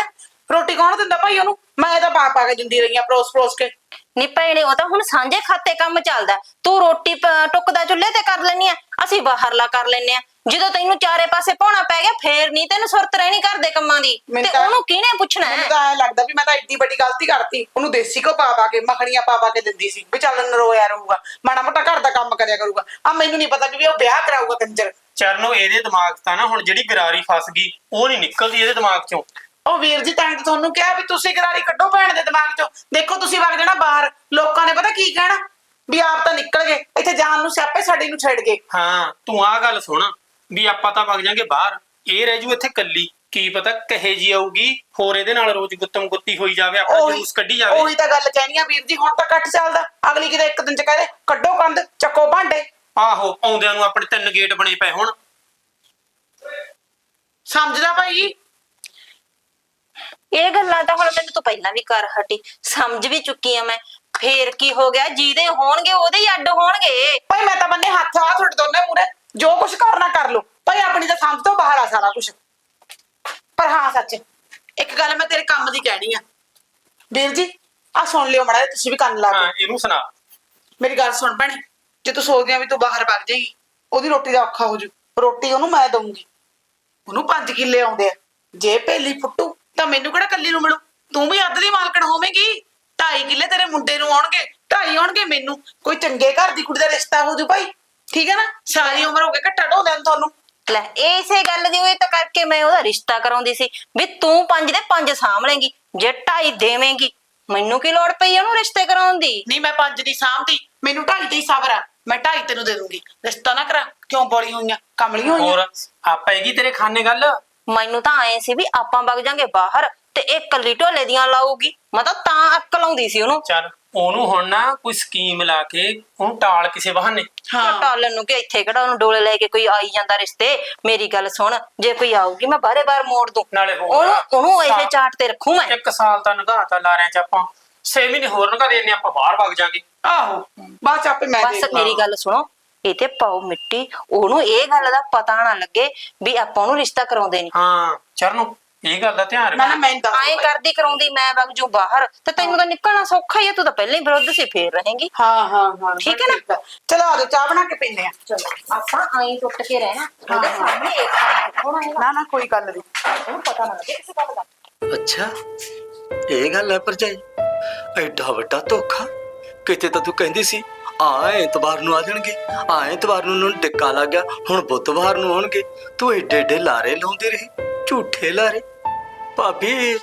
ਰੋਟੀ ਕੌਣ ਦਿੰਦਾ ਭਾਈ ਉਹਨੂੰ? ਮੈਂ ਤਾਂ ਪਾ ਪਾ ਕੇ ਦਿੰਦੀ ਰਹੀ ਆ ਪਰੋਸ ਪਰੋਸ ਕੇ। ਨੀ ਭੈਣੇ ਉਹ ਤਾਂ ਹੁਣ ਸਾਂਝੇ ਖਾਤੇ ਕੰਮ ਚੱਲਦਾ। ਤੂੰ ਰੋਟੀ ਟੁੱਕਦਾ ਚੁੱਲ੍ਹੇ ਤੇ ਕਰ ਲੈਨੀ ਆ। ਅਸੀਂ ਬਾਹਰਲਾ ਕਰ ਲੈਨੇ ਆ। ਜਦੋਂ ਤੈਨੂੰ ਚਾਰੇ ਪਾਸੇ ਪਾਉਣਾ ਪੈ ਗਿਆ ਫੇਰ ਨਹੀਂ ਤੈਨੂੰ ਸੁਰਤ ਰਹਿਣੀ ਘਰ ਦੇ ਕੰਮਾਂ ਦੀ। ਮੈਨੂੰ ਤੇ ਤਾਂ- ਉਹਨੂੰ ਕਿਹਨੇ ਪੁੱਛਣਾ ਮੈਨੂੰ ਹੈ ਤਾਂ ਐ ਲੱਗਦਾ ਵੀ ਮੈਂ ਤਾਂ ਏਡੀ ਵੱਡੀ ਗਲਤੀ ਕਰਤੀ। ਉਹਨੂੰ ਦੇਸੀ ਕੋ ਪਾ ਪਾ ਕੇ ਮੱਖਣੀਆਂ ਪਾ ਪਾ ਕੇ ਦਿੰਦੀ ਸੀ ਵੀ ਚੱਲ ਨਰੋਇਆ ਰਹੂਗਾ। ਮਾੜਾ ਮੋਟਾ ਘਰ ਦਾ ਕੰਮ ਕਰਿਆ ਕਰੂਗਾ। ਆ ਮੈਨੂੰ ਨਹੀਂ ਪਤਾ ਵੀ ਉਹ ਵਿਆਹ ਕਰਾਊਗਾ ਕੰਜਰ। ਚਰਨੋ ਇਹਦੇ ਦਿਮਾਗ 'ਚ ਤਾਂ ਨਾ ਹੁਣ ਜਿਹੜੀ ਗਰਾਰੀ ਫਸ ਗਈ ਉਹ ਨਹੀਂ ਨਿਕਲਦੀ ਇਹਦੇ ਦਿਮਾਗ 'ਚੋਂ। ਉਹ ਵੀਰ ਜੀ ਤਾਂ ਹੀ ਤਾਂ ਤੁਹਾਨੂੰ ਕਿਹਾ ਵੀ ਤੁਸੀਂ ਗਰਾਰੀ ਕੱਢੋ ਭੈਣ ਦੇ ਦਿਮਾਗ ਚੋਂ। ਦੇਖੋ ਤੁਸੀਂ ਵਗ ਜਾਣਾ ਬਾਹਰ। ਲੋਕਾਂ ਨੇ ਪਤਾ ਕੀ ਕਹਿਣਾ? ਵੀ ਆਪ ਤਾਂ ਨਿਕਲ ਗਏ। ਇੱਥੇ ਜਾਣ ਨੂੰ ਸਿਆਪੇ ਸਾਡੀ ਨੂੰ ਛੱਡ ਗਏ। ਹਾਂ ਤੂੰ ਆਹ ਗੱਲ ਸੁਣ ਵੀ ਆਪਾਂ ਤਾਂ ਵਗ ਜਾਾਂਗੇ ਬਾਹਰ। ਇਹ ਰਹਿ ਜੂ ਇੱਥੇ ਕੱਲੀ ਕੀ ਪਤਾ ਕਹੇ ਜੀ ਆਊਗੀ ਹੋਰ ਇਹਦੇ ਨਾਲ ਰੋਜ਼ ਗੁੱਤਮ ਗੁੱਤੀ ਹੋਈ ਜਾਵੇ ਆਪਣਾ ਉਹੀ- ਜਲੂਸ ਕੱਢੀ ਜਾਵੇ। ਉਹੀ ਤਾਂ ਗੱਲ ਕਹਿਣੀ ਆ ਵੀਰ ਜੀ ਹੁਣ ਤਾਂ ਕੱਟ ਚੱਲਦਾ। ਅਗਲੀ ਕਿਤੇ ਇੱਕ ਦਿਨ ਚ ਕਹਦੇ ਕੱਢੋ ਕੰਧ ਚੱਕੋ ਭਾਂਡੇ। ਆਹੋ ਆਉਂਦਿਆਂ ਨੂੰ ਆਪਣੇ ਤਿੰਨ ਗੇਟ ਬਣੇ ਪਏ ਹੁਣ। ਸਮਝਦਾ ਭਾਈ ਇਹ ਗੱਲਾਂ ਤਾਂ ਹੁਣ ਮੈਨੂੰ ਤੂੰ ਪਹਿਲਾਂ ਵੀ ਕਰ ਹਟੀ। ਸਮਝ ਵੀ ਚੁੱਕੀ ਆ ਮੈਂ। ਫੇਰ ਕੀ ਹੋ ਗਿਆ? ਜਿਹਦੇ ਹੋਣਗੇ ਉਹਦੇ ਹੀ ਅੱਡ ਹੋਣਗੇ। ਭਾਈ ਮੈਂ ਤਾਂ ਬੰਨੇ ਹੱਥ ਆ ਤੁਹਾਡੇ ਦੋਨੇ ਮੂਰੇ ਜੋ ਕੁਝ ਕਰਨਾ ਕਰ ਲੋ ਭਾਈ ਆਪਣੀ ਤਾਂ ਸਮਝ ਤੋਂ ਬਾਹਰ ਆ ਸਾਰਾ ਕੁਝ ਪਰ ਹਾਂ ਸੱਚ। ਇੱਕ ਗੱਲ ਮੈਂ ਤੇਰੇ ਕੰਮ ਦੀ ਕਹਿਣੀ ਆ। ਵੀਰ ਜੀ ਆ ਸੁਣ ਲਿਓ ਮੜਾ ਤੁਸੀਂ ਵੀ ਕੰਨ ਲਾ ਕੇ। ਹਾਂ ਇਹਨੂੰ ਸੁਣਾ। ਮੇਰੀ ਗੱਲ ਸੁਣ ਭੈਣੇ ਜੇ ਤੂੰ ਸੋਚਦੀ ਆ ਵੀ ਤੂੰ ਬਾਹਰ ਵਗ ਜਾਏਗੀ ਉਹਦੀ ਰੋਟੀ ਦਾ ਔਖਾ ਹੋ ਜੂ। ਰੋਟੀ ਉਹਨੂੰ ਮੈਂ ਦਊਂਗੀ। ਉਹਨੂੰ 5 ਕਿੱਲੇ ਆਉਂਦੇ ਆ। ਜੇ ਭੇਲੀ ਫੁੱਟੂ ਤਾਂ ਮੈਨੂੰ ਕਿਹੜਾ ਕੱਲੀ ਨੂੰ ਮਿਲੂ? ਤੂੰ ਵੀ ਅੱਧ ਦੀ ਮਾਲਕਣ ਹੋਵੇਂਗੀ। 2.5 ਕਿੱਲੇ ਤੇਰੇ ਮੁੰਡੇ ਨੂੰ ਆਉਣਗੇ। 2.5 ਆਉਣਗੇ ਮੈਨੂੰ। ਕੋਈ ਚੰਗੇ ਘਰ ਦੀ ਕੁੜੀ ਦਾ ਰਿਸ਼ਤਾ ਹੋ ਜੂ ਭਾਈ। ਠੀਕ ਹੈ ਨਾ? ਸਾਰੀ ਉਮਰ ਹੋ ਗਈ ਘੱਟਾ ਢੋਲਿਆਂ ਨੂੰ ਤੁਹਾਨੂੰ। ਲੈ ਇਸੇ ਗੱਲ ਦੀ ਉਹ ਤਾਂ ਕਰਕੇ ਮੈਂ ਉਹਦਾ ਰਿਸ਼ਤਾ ਕਰਾਉਂਦੀ ਸੀ। ਵੀ ਤੂੰ ਪੰਜ ਦੇ ਪੰਜ ਸਾਂਭ ਲੇਂਗੀ ਜੇ ਢਾਈ ਦੇਵੇਂਗੀ ਮੈਨੂੰ ਕੀ ਲੋੜ ਪਈ ਉਹਨੂੰ ਰਿਸ਼ਤੇ ਕਰਾਉਣ ਦੀ? ਨਹੀਂ ਮੈਂ ਪੰਜ ਦੀ ਸਾਂਭਦੀ। ਮੈਨੂੰ ਢਾਈ ਤੇ ਹੀ ਸਬਰ ਆ ਮੈਂ ਢਾਈ ਤੈਨੂੰ ਦੇ ਦੂੰਗੀ। ਰਿਸ਼ਤਾ ਨਾ ਕਰਾ। ਕਿਉਂ ਬੋਲੀ ਹੋਈਆਂ? ਕਮਲੀ ਹੋਈਆਂ। ਹੋਰ ਆਪਾਂ ਹੈਗੀ ਤੇਰੇ ਖਾਨੇ ਗੱਲ? ਮੈਨੂੰ ਤਾਂ ਆਏ ਸੀ ਵੀ ਆਪਾਂ ਵਗ ਜਾਾਂਗੇ ਬਾਹਰ ਤੇ ਇਹ ਕੱਲੀ ਢੋਲੇ ਦੀਆਂ ਲਾਊਗੀ। ਮੈਂ ਤਾਂ ਤਾਂ ਅੱਕ ਲਾਉਂਦੀ ਸੀ ਉਹਨੂੰ। ਚੱਲ ਉਹਨੂੰ ਹੁਣ ਨਾ ਕੋਈ ਸਕੀਮ ਲਾ ਕੇ ਉਹਨੂੰ ਟਾਲ ਕਿਸੇ ਬਹਾਨੇ। ਹਾਂ। ਟਾਲਣ ਨੂੰ ਕਿ ਇੱਥੇ ਕਿਹੜਾ ਉਹਨੂੰ ਡੋਲੇ ਲੈ ਕੇ ਕੋਈ ਆਈ ਜਾਂਦਾ ਰਿਸ਼ਤੇ। ਮੇਰੀ ਗੱਲ ਸੁਣ ਜੇ ਕੋਈ ਆਊਗੀ ਮੈਂ ਬਾਰੇ ਬਾਰ ਮੋੜ ਦੂੰ। ਨਾਲੇ ਹੋਰ ਉਹਨੂੰ ਉਹਨੂੰ ਸਾ- ਚਾਟ ਤੇ ਰੱਖੂ ਮੈਂ। ਇੱਕ ਸਾਲ ਤਾਂ ਨਗਾਤਾ ਲਾ ਰਿਆਂ ਚ ਆਪਾਂ। 6 ਮਹੀਨੇ ਹੋਰ ਨਗਾ ਦੇਣੇ ਆਪਾਂ ਬਾਹਰ ਵਗ ਜਾਾਂਗੇ। ਆਹੋ। ਬਾਅਦ ਚ ਆਪੇ ਮੈਂ ਬਸ ਮੇਰੀ ਗੱਲ ਸੁਣੋ। ਇਹ ਤੇ ਪਾਓ ਮਿੱਟੀ। ਉਹਨੂੰ ਇਹ ਗੱਲ ਦਾ ਪਤਾ ਨਾ ਲੱਗੇ ਵੀ ਆਪਾਂ ਉਹਨੂੰ ਰਿਸ਼ਤਾ ਕਰਾਉਂਦੇ ਨਹੀਂ ਹਾਂ ਚਰਨੋ ਇਹ ਗੱਲ ਦਾ ਧਿਆਨ ਨਾ ਨਾ ਰੱਖ। ਮੈਂ ਦੱਸ ਐਂ ਕਰਦੀ ਕਰਾਉਂਦੀ ਮੈਂ ਵਗ ਜੂ ਬਾਹਰ। ਤੇ ਤੈਨੂੰ ਤਾਂ ਨਿਕਲਣਾ ਸੌਖਾ ਹੀ ਹੈ ਤੂੰ ਤਾਂ ਪਹਿਲਾਂ ਹੀ ਵਿਰੁੱਧ ਸੀ ਫੇਰ ਰਹੇਂਗੀ। ਹਾਂ ਹਾਂ ਹਾਂ ਠੀਕ ਹੈ ਨਾ? ਚਲੋ ਆ ਜਾਓ ਚਾਹ ਬਣਾ ਕੇ ਪੀਨੇ ਆ। ਚਲੋ ਆਪਾਂ ਐਂ ਟੁੱਟ ਕੇ ਰਹਿਣਾ। ਉਹਦੇ ਸਾਹਮਣੇ ਇੱਕ ਹੋਣਾ ਨਾ ਨਾ ਕੋਈ ਗੱਲ ਨਹੀਂ ਉਹਨੂੰ ਪਤਾ ਨਾ ਲੱਗੇ ਕਿਸੇ ਗੱਲ ਦਾ ਅੱਛਾ ਇਹ ਗੱਲ ਹੈ ਭਰਜਾਈ। ਐਡਾ ਵੱਡਾ ਧੋਖਾ। ਕਿਤੇ ਤਾਂ ਤੂੰ ਕਹਿੰਦੀ ਸੀ ਆ ਐਤਵਾਰ ਨੂੰ ਆ ਜਾਣਗੇ। ਆ ਐਤਵਾਰ ਨੂੰ ਉਹਨਾਂ ਨੂੰ ਟਿੱਕਾ ਲੱਗ ਗਿਆ। ਹੁਣ ਬੁੱਧਵਾਰ ਨੂੰ ਆਉਣਗੇ। ਤੂੰ ਏਡੇ ਏਡੇ ਲਾਰੇ ਲਾਉਂਦੀ ਰਹੀ। ਝੂਠੇ ਲਾਰੇ। ਭਾਬੀ,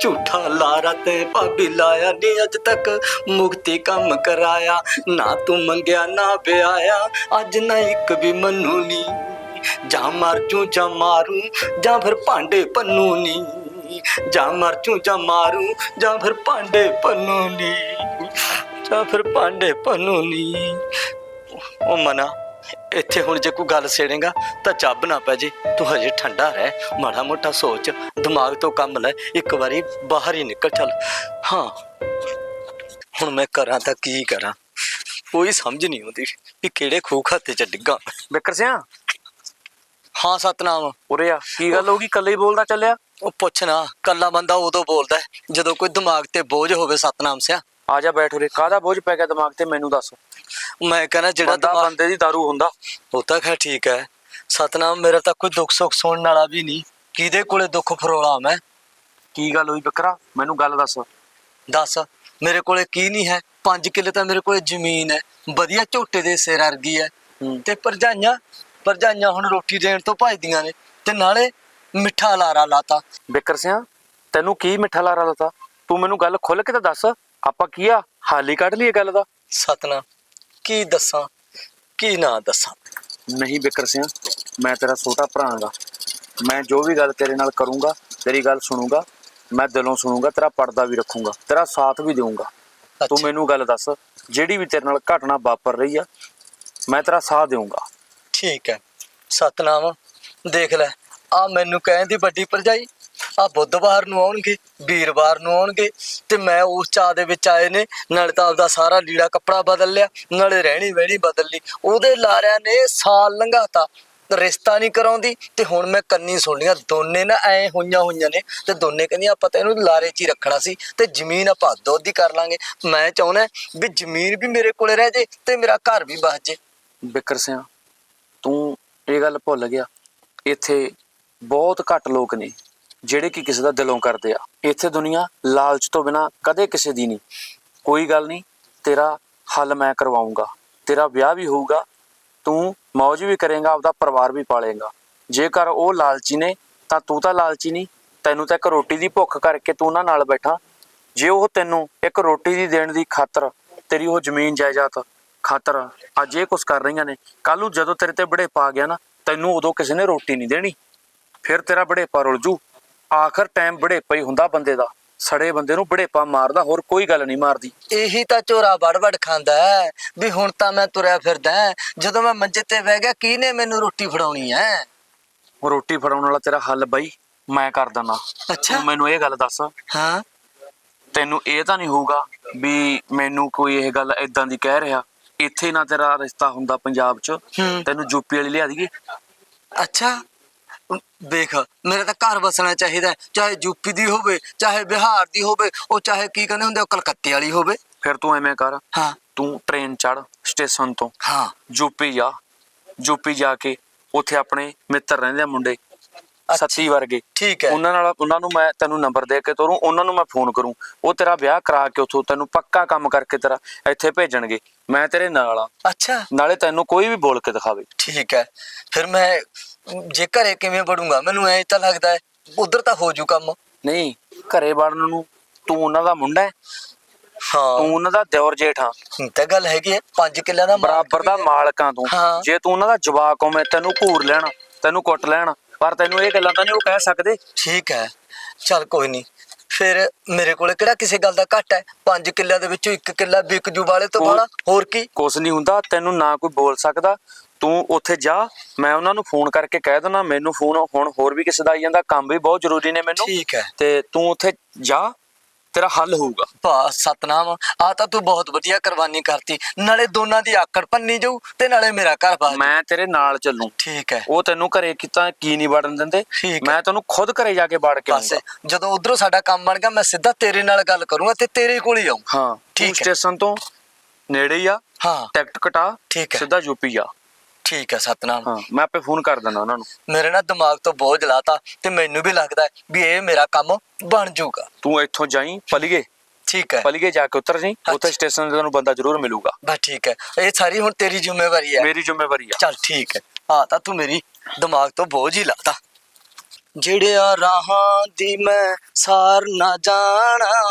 ਝੂਠਾ ਲਾਰਾ ਤੇ ਭਾਬੀ ਲਾਇਆ ਨਹੀਂ ਅੱਜ ਤੱਕ। ਮੁਕਤੀ ਕੰਮ ਕਰਾਇਆ। ਨਾ ਤੂੰ ਮੰਗਿਆ, ਨਾ ਵਿਆਇਆ ਅੱਜ ਨਾ ਇੱਕ ਵੀ ਮੰਨੂ ਨੀ। ਜਾਂ ਮਰ ਜੂ ਜਾਂ ਮਾਰੂ। ਜਾਂ ਫਿਰ ਭਾਂਡੇ ਪੰਨੂ ਨੀ। ਜਾਂ ਮਰ ਜੂ ਜਾਂ ਮਾਰੂ। ਜਾਂ ਫਿਰ ਭਾਂਡੇ ਪੰਨੂ ਨੀ। ਜਾਂ ਫਿਰ ਭਾਂਡੇ ਪੰਨੂ ਨੀ। ਉਹ ਮਨਾ ਇੱਥੇ ਹੁਣ ਜੇ ਕੋਈ ਗੱਲ ਛੇੜੇਗਾ ਤਾਂ ਚੱਬ ਨਾ ਪੈ ਜੇ। ਤੂੰ ਹਜੇ ਠੰਡਾ ਰਹਿ ਮਾੜਾ ਮੋਟਾ ਸੋਚ। ਦਿਮਾਗ ਤੋਂ ਕੰਮ ਲੈ ਇੱਕ ਵਾਰੀ ਬਾਹਰ ਹੀ ਨਿਕਲ ਚੱਲ। ਹਾਂ ਹੁਣ ਮੈਂ ਕਰਾਂ ਤਾਂ ਕੀ ਕਰਾਂ? ਕੋਈ ਸਮਝ ਨਹੀਂ ਆਉਂਦੀ ਕਿ ਕਿਹੜੇ ਖੂਹ ਖਾਤੇ ਚ ਡਿੱਗਾ। ਬਿਕਰ ਸਿਆ? ਹਾਂ ਸਤਨਾਮ। ਉਰੇ ਆ ਕੀ ਗੱਲ ਹੋ ਗਈ? ਕੱਲੇ ਹੀ ਬੋਲਦਾ ਚੱਲਿਆ? ਉਹ ਪੁੱਛ ਨਾ ਕੱਲਾ ਬੰਦਾ ਉਦੋਂ ਬੋਲਦਾ ਜਦੋਂ ਕੋਈ ਦਿਮਾਗ ਤੇ ਬੋਝ ਹੋਵੇ ਸਤਨਾਮ ਸਿਆ। ਆ ਜਾ ਬੈਠ ਉਰੇ ਕਾਹਦਾ ਬੋਝ ਪੈ ਗਿਆ ਦਿਮਾਗ ਤੇ ਮੈਨੂੰ ਦੱਸ। ਮੈਂ ਕਹਿੰਦਾ ਜਿਹੜਾ ਬੰਦਾ ਦਿਮਾਗ ਬੰਦੇ ਦੀ दारू ਹੁੰਦਾ। ਉਹ ਤਾਂ ਖੈਰ ਠੀਕ ਹੈ। ਸਤਨਾਮ ਮੇਰਾ ਤਾਂ ਕੋਈ ਦੁੱਖ ਸੁੱਖ ਸੁਣਨ ਵਾਲਾ ਵੀ ਨਹੀਂ। ਕਿਹਦੇ ਕੋਲੇ ਦੁੱਖ ਫਰੋਲਾ ਮੈਂ? ਕੀ ਗੱਲ ਹੋਈ ਬਿਕਰਾ? ਮੈਨੂੰ ਗੱਲ ਦੱਸ। ਦੱਸ ਮੇਰੇ ਕੋਲੇ ਕੀ ਨਹੀਂ ਹੈ? 5 ਕਿੱਲੇ ਤਾਂ ਮੇਰੇ ਕੋਲੇ ਜ਼ਮੀਨ ਹੈ। ਵਧੀਆ ਝੋਟੇ ਦੇ ਸਿਰ ਅਰਗੀ ਹੈ। ਹੂੰ। ਤੇ ਪਰਜਾਈਆਂ ਪਰਜਾਈਆਂ ਹੁਣ ਰੋਟੀ ਦੇਣ ਤੋਂ ਭਜਦੀਆਂ ਨੇ। ਤੇ ਨਾਲੇ ਮਿੱਠਾ ਲਾਰਾ ਲਾਤਾ। ਬਿਕਰ ਸਿਆ ਤੈਨੂੰ ਕੀ ਮਿੱਠਾ ਲਾਰਾ ਲਤਾ? ਤੂੰ ਮੈਨੂੰ ਗੱਲ ਖੁੱਲ ਕੇ ਤਾਂ ਦੱਸ। ਆਪਾਂ ਕੀ ਆ? ਹਾਲੀ ਕੱਢ ਲਈਏ ਗੱਲ ਦਾ। ਸਤਨਾਮ ਕੀ ਦੱਸਾਂ? ਕੀ ਨਾ ਦੱਸਾਂ? ਨਹੀਂ ਬਿਕਰ ਸਿਆ ਮੈਂ ਤੇਰਾ ਛੋਟਾ ਭਰਾਂਗਾ ਮੈਂ ਜੋ ਵੀ ਗੱਲ ਤੇਰੇ ਨਾਲ ਕਰੂੰਗਾ ਤੇਰੀ ਗੱਲ ਸੁਣੂੰਗਾ ਮੈਂ ਦਿਲੋਂ ਸੁਣੂੰਗਾ ਤੇਰਾ ਪਰਦਾ ਵੀ ਰੱਖੂੰਗਾ ਤੇਰਾ ਸਾਥ ਵੀ ਦੇਵਾਂਗਾ ਤੂੰ। ਮੈਨੂੰ ਗੱਲ ਦੱਸ ਜਿਹੜੀ ਵੀ ਤੇਰੇ ਨਾਲ ਘਟਨਾ ਵਾਪਰ ਰਹੀ ਆ ਮੈਂ ਤੇਰਾ ਸਾਥ ਦੇਵਾਂਗਾ ਠੀਕ ਹੈ। ਸਤਨਾਮ ਦੇਖ ਲੈ ਆ ਮੈਨੂੰ ਕਹਿੰਦੀ ਵੱਡੀ ਭਰਜਾਈ ਆ ਬੁੱਧਵਾਰ ਨੂੰ ਆਉਣਗੇ, ਵੀਰਵਾਰ ਨੂੰ ਆਉਣਗੇ ਤੇ ਮੈਂ ਉਸ ਚਾਹ ਦੇ ਵਿੱਚ ਆਏ ਨੇ, ਨਾਲੇ ਤਾਂ ਆਪਦਾ ਸਾਰਾ ਲੀੜਾ ਕੱਪੜਾ ਬਦਲ ਲਿਆ, ਨਾਲੇ ਰਹਿਣੀ ਵਹਿਣੀ ਬਦਲ ਲਈ। ਉਹਦੇ ਲਾਰਿਆਂ ਨੇ ਸਾਲ ਲੰਘਾਤਾ, ਰਿਸ਼ਤਾ ਨਹੀਂ ਕਰਾਉਂਦੀ ਤੇ ਹੁਣ ਮੈਂ ਕੰਨੀ ਸੁਣ ਲਿਆ ਦੋਨੇ ਨਾ ਐ ਹੋਈਆਂ ਹੋਈਆਂ ਨੇ ਤੇ ਦੋਨੇ ਕਹਿੰਦੀਆਂ ਆਪਾਂ ਤਾਂ ਇਹਨੂੰ ਲਾਰੇ 'ਚ ਹੀ ਰੱਖਣਾ ਸੀ ਤੇ ਜ਼ਮੀਨ ਆਪਾਂ ਦੁੱਧ ਦੀ ਕਰ ਲਾਂਗੇ। ਮੈਂ ਚਾਹੁੰਦਾ ਵੀ ਜ਼ਮੀਨ ਵੀ ਮੇਰੇ ਕੋਲੇ ਰਹਿ ਜੇ ਤੇ ਮੇਰਾ ਘਰ ਵੀ ਬਚ ਜੇ। ਬਿਕਰ ਸਿਆ, ਤੂੰ ਇਹ ਗੱਲ ਭੁੱਲ ਗਿਆ, ਇੱਥੇ ਬਹੁਤ ਘੱਟ ਲੋਕ ਨੇ। ਜਿਹੜੇ ਕਿ ਕਿਸੇ ਦਾ ਦਿਲੋਂ ਕਰਦੇ ਆ। ਇੱਥੇ ਦੁਨੀਆ ਲਾਲਚ ਤੋਂ ਬਿਨਾ ਕਦੇ ਕਿਸੇ ਦੀ ਨਹੀਂ। ਕੋਈ ਗੱਲ ਨਹੀਂ, ਤੇਰਾ ਹੱਲ ਮੈਂ ਕਰਵਾਉਂਗਾ। ਤੇਰਾ ਵਿਆਹ ਵੀ ਹੋਊਗਾ, ਤੂੰ ਮौज ਵੀ ਕਰੇਗਾ, ਆਪਦਾ ਪਰਿਵਾਰ ਵੀ ਪਾਲੇਗਾ। ਜੇਕਰ ਉਹ ਲਾਲਚੀ ਨੇ, ਤਾਂ ਤੂੰ ਤਾਂ ਲਾਲਚੀ ਨਹੀਂ। ਤੈਨੂੰ ਤਾਂ ਇੱਕ ਰੋਟੀ ਦੀ ਭੁੱਖ ਕਰਕੇ ਤੂੰ ਉਹਨਾਂ ਨਾਲ ਬੈਠਾ। ਜੇ ਉਹ ਤੈਨੂੰ ਇੱਕ ਰੋਟੀ ਦੀ ਦੇਣ ਦੀ ਖਾਤਰ ਤੇਰੀ ਉਹ ਜ਼ਮੀਨ, ਜਾਇਦਾਦ ਖਾਤਰ ਅੱਜ ਇਹ ਕੁਛ ਕਰ ਰਹੀਆਂ ਨੇ ਕੱਲ ਨੂੰ ਜਦੋਂ ਤੇਰੇ ਤੇ ਬੜੇਪਾ ਆ ਗਿਆ ਨਾ, ਤੈਨੂੰ ਉਦੋਂ ਕਿਸੇ ਨੇ ਰੋਟੀ ਨਹੀਂ ਦੇਣੀ। ਫਿਰ ਤੇਰਾ ਬੜੇਪਾ ਰੁਲ ਜੂ ਆਖਰ ਟਾਈਮ ਬੜੇਪਾ ਹੀ ਹੁੰਦਾ ਬੰਦੇ ਦਾ। ਸੜੇ ਬੰਦੇ ਨੂੰ ਬੜੇਪਾ ਮਾਰਦਾ ਹੋਰ ਕੋਈ ਗੱਲ ਨਹੀਂ ਮਾਰਦੀ। ਇਹੀ ਤਾਂ ਝੋਰਾ ਵੜ-ਵੜ ਖਾਂਦਾ ਹੈ ਵੀ ਹੁਣ ਤਾਂ ਮੈਂ ਤੁਰਿਆ ਫਿਰਦਾ ਹੈ। ਜਦੋਂ ਮੈਂ ਮੰਜੇ ਤੇ ਬਹਿ ਗਿਆ ਕਿਹਨੇ ਮੈਨੂੰ ਰੋਟੀ ਫੜਾਉਣੀ ਹੈ? ਉਹ ਰੋਟੀ ਫੜਾਉਣ ਵਾਲਾ ਤੇਰਾ ਹੱਲ ਬਈ ਮੈਂ ਕਰ ਦਿੰਦਾ। ਅੱਛਾ। ਮੈਨੂੰ ਇਹ ਗੱਲ ਦੱਸ। ਹਾਂ। ਤੈਨੂੰ ਇਹ ਤਾਂ ਨਹੀਂ ਹੋਊਗਾ ਵੀ ਮੈਨੂੰ ਕੋਈ ਇਹ ਗੱਲ ਇਦਾਂ ਦੀ ਕਹਿ ਰਿਹਾ। ਇੱਥੇ ਨਾ ਤੇਰਾ ਰਿਸ਼ਤਾ ਹੁੰਦਾ ਪੰਜਾਬ 'ਚ। ਹੂੰ। ਤੈਨੂੰ ਯੂਪੀ ਵਾਲੀ ਲਿਆ ਦਈਏ। ਅੱਛਾ। ਦੇਖ ਮੇਰੇ ਤਾਂ ਘਰ ਵਸਣਾ ਚਾਹੀਦਾ ਹੈ, ਚਾਹੇ ਯੂਪੀ ਦੀ ਹੋਵੇ ਚਾਹੇ ਬਿਹਾਰ ਦੀ ਹੋਵੇ ਉਹ ਚਾਹੇ ਕੀ ਕਹਿੰਦੇ ਹੁੰਦੇ ਉਹ ਕਲਕੱਤੇ ਵਾਲੀ ਹੋਵੇ। ਫਿਰ ਤੂੰ ਐਵੇਂ ਕਰ ਹਾਂ। ਤੂੰ ਟ੍ਰੇਨ ਚੜ ਸਟੇਸ਼ਨ ਤੋਂ। ਹਾਂ। ਯੂਪੀ ਜਾ ਯੂਪੀ ਜਾ ਕੇ ਉੱਥੇ ਆਪਣੇ ਮਿੱਤਰ ਰਹਿੰਦੇ ਆ ਮੁੰਡੇ ਸੱਤੀ ਵਰਗੇ। ਠੀਕ ਹੈ। ਉਹਨਾਂ ਨਾਲ ਉਹਨਾਂ ਨੂੰ ਮੈਂ ਤੈਨੂੰ ਨੰਬਰ ਦੇ ਕੇ ਤੋਰੂੰ ਉਹਨਾਂ ਨੂੰ ਮੈਂ ਫੋਨ ਕਰੂੰ। ਉਹ ਤੇਰਾ ਵਿਆਹ ਕਰਾ ਕੇ ਉੱਥੋਂ ਤੈਨੂੰ ਪੱਕਾ ਕੰਮ ਕਰਕੇ ਤੇਰਾ ਇੱਥੇ ਭੇਜਣਗੇ। ਮੈਂ ਤੇਰੇ ਨਾਲ ਆ ਅੱਛਾ। ਨਾਲੇ ਤੈਨੂੰ ਕੋਈ ਵੀ ਬੋਲ ਕੇ ਦਿਖਾਵੇ। ਠੀਕ ਹੈ। ਫਿਰ ਮੈਂ ਜੇ ਘਰੇ ਕਿਵੇਂ ਵੜੂੰਗਾ ਮੈਨੂੰ ਐ ਤਾਂ ਲੱਗਦਾ ਹੈ ਉਧਰ ਤਾਂ ਹੋ ਜੂ ਕੰਮ। ਨਹੀਂ ਘਰੇ ਵੜਨ ਨੂੰ ਤੂੰ ਉਹਨਾਂ ਦਾ ਮੁੰਡਾ ਹੈ। ਹਾਂ। ਤੂੰ ਉਹਨਾਂ ਦਾ ਦਿਓਰ ਜੇਠ ਹੁਣ ਤਾਂ ਗੱਲ ਹੈਗੀ ਹੈ 5 ਕਿੱਲਿਆਂ ਦਾ ਮਾਲਕ ਬਰਾਬਰ ਦਾ ਵੀ ਹੈ। ਮਾਲਕਾਂ ਤੂੰ। ਹਾਂ। ਜੇ ਤੂੰ ਉਹਨਾਂ ਦਾ ਜਵਾਕ ਹੋਵੇਂ ਤੈਨੂੰ ਘੂਰ ਲੈਣ ਤੈਨੂੰ ਕੁੱਟ ਲੈਣ ਪਰ ਤੈਨੂੰ ਇਹ ਗੱਲਾਂ ਤਾਂ ਨਹੀਂ ਉਹ ਕਹਿ ਸਕਦੇ। ਠੀਕ ਹੈ। ਚੱਲ ਕੋਈ ਨਹੀਂ। ਫਿਰ ਮੇਰੇ ਕੋਲੇ ਕਿਹੜਾ ਕਿਸੇ ਗੱਲ ਦਾ ਘੱਟ ਹੈ? 5 ਕਿੱਲਿਆਂ ਦੇ ਵਿੱਚੋਂ ਇੱਕ ਕਿੱਲਾ ਵਿਕ ਜੂ ਵਾਲੇ ਤੋਂ ਬਾਲਾ ਹੋਰ ਕੀ? ਕੁਛ ਨਹੀਂ ਹੁੰਦਾ ਤੈਨੂੰ ਨਾ ਕੋਈ ਬੋਲ ਸਕਦਾ। ਤੂੰ ਉੱਥੇ ਜਾ ਮੈਂ ਉਹਨਾਂ ਨੂੰ ਫੋਨ ਕਰਕੇ ਕਹਿ ਦਿੰਦਾ ਮੈਨੂੰ ਫੋਨ ਹੁਣ ਹੋਰ ਵੀ ਕਿਸੇ ਦਾ ਆਈ ਜਾਂਦਾ ਕੰਮ ਵੀ ਬਹੁਤ ਜ਼ਰੂਰੀ ਨੇ ਮੈਨੂੰ। ਠੀਕ ਹੈ। ਤੇ ਤੂੰ ਉੱਥੇ ਜਾ ਤੇਰਾ ਹੱਲ ਹੋਊਗਾ। ਬਾ ਸਤਨਾਮ ਆ ਤਾਂ ਤੂੰ ਬਹੁਤ ਵਧੀਆ ਕੁਰਬਾਨੀ ਕਰਤੀ। ਨਾਲੇ ਦੋਨਾਂ ਦੀ ਆਕੜ ਪੰਨੀ ਜਾਊ ਤੇ ਨਾਲੇ ਮੇਰਾ ਘਰ ਬਾਜ ਮੈਂ ਤੇਰੇ ਨਾਲ ਚੱਲੂ। ਠੀਕ ਹੈ। ਉਹ ਤੈਨੂੰ ਘਰੇ ਕੀਤਾ ਕੀ ਨਹੀਂ ਵੜਨ ਦਿੰਦੇ। ਮੈਂ ਤੈਨੂੰ ਖੁਦ ਘਰੇ ਜਾ ਕੇ ਵੜ ਕੇ ਆਊਂਗਾ। ਜਦੋਂ ਉਧਰੋਂ ਸਾਡਾ ਕੰਮ ਬਣ ਗਿਆ ਮੈਂ ਸਿੱਧਾ ਤੇਰੇ ਨਾਲ ਗੱਲ ਕਰੂੰਗਾ ਤੇ ਤੇਰੇ ਕੋਲ ਹੀ ਆਉਂ ਹਾਂ ਠੀਕ। ਸਟੇਸ਼ਨ ਤੋਂ ਨੇੜੇ ਹੀ ਆ। ਹਾਂ। ਟਿਕਟ ਕਟਾ। ਸਿੱਧਾ ਯੂਪੀ ਆ। ਠੀਕ ਹੈ ਸਤਨਾਮ। ਹਾਂ ਮੈਂ ਆਪੇ ਫੋਨ ਕਰ ਦਿੰਦਾ ਉਹਨਾਂ ਨੂੰ। ਮੇਰੇ ਨਾਲ ਦਿਮਾਗ ਤੋਂ ਬੋਝ ਲਾਤਾ ਤੇ ਮੈਨੂੰ ਵੀ ਲੱਗਦਾ ਹੈ ਵੀ ਇਹ ਮੇਰਾ ਕੰਮ ਬਣ ਜਾਊਗਾ। ਤੂੰ ਇੱਥੋਂ ਜਾਈ ਪਲੀਏ। ਠੀਕ ਹੈ। ਪਲੀਏ ਜਾ ਕੇ ਉਤਰ ਜੀ ਉੱਥੇ। ਸਟੇਸ਼ਨ ਤੇ ਤੈਨੂੰ ਬੰਦਾ ਜ਼ਰੂਰ ਮਿਲੂਗਾ। ਬਸ ਠੀਕ ਹੈ। ਇਹ ਸਾਰੀ ਹੁਣ ਤੇਰੀ ਜ਼ਿੰਮੇਵਾਰੀ ਹੈ। ਮੇਰੀ ਜ਼ਿੰਮੇਵਾਰੀ ਆ। ਚੱਲ ਠੀਕ ਹੈ। ਆ ਤਾਂ ਤੂੰ ਮੇਰੀ ਦਿਮਾਗ ਤੋਂ ਬੋਝ ਹੀ ਲਾਤਾ। ਜਿਹੜਿਆ ਰਾਹਾਂ ਦੀ ਮੈਂ ਸਾਰ ਨਾ ਜਾਣਾ,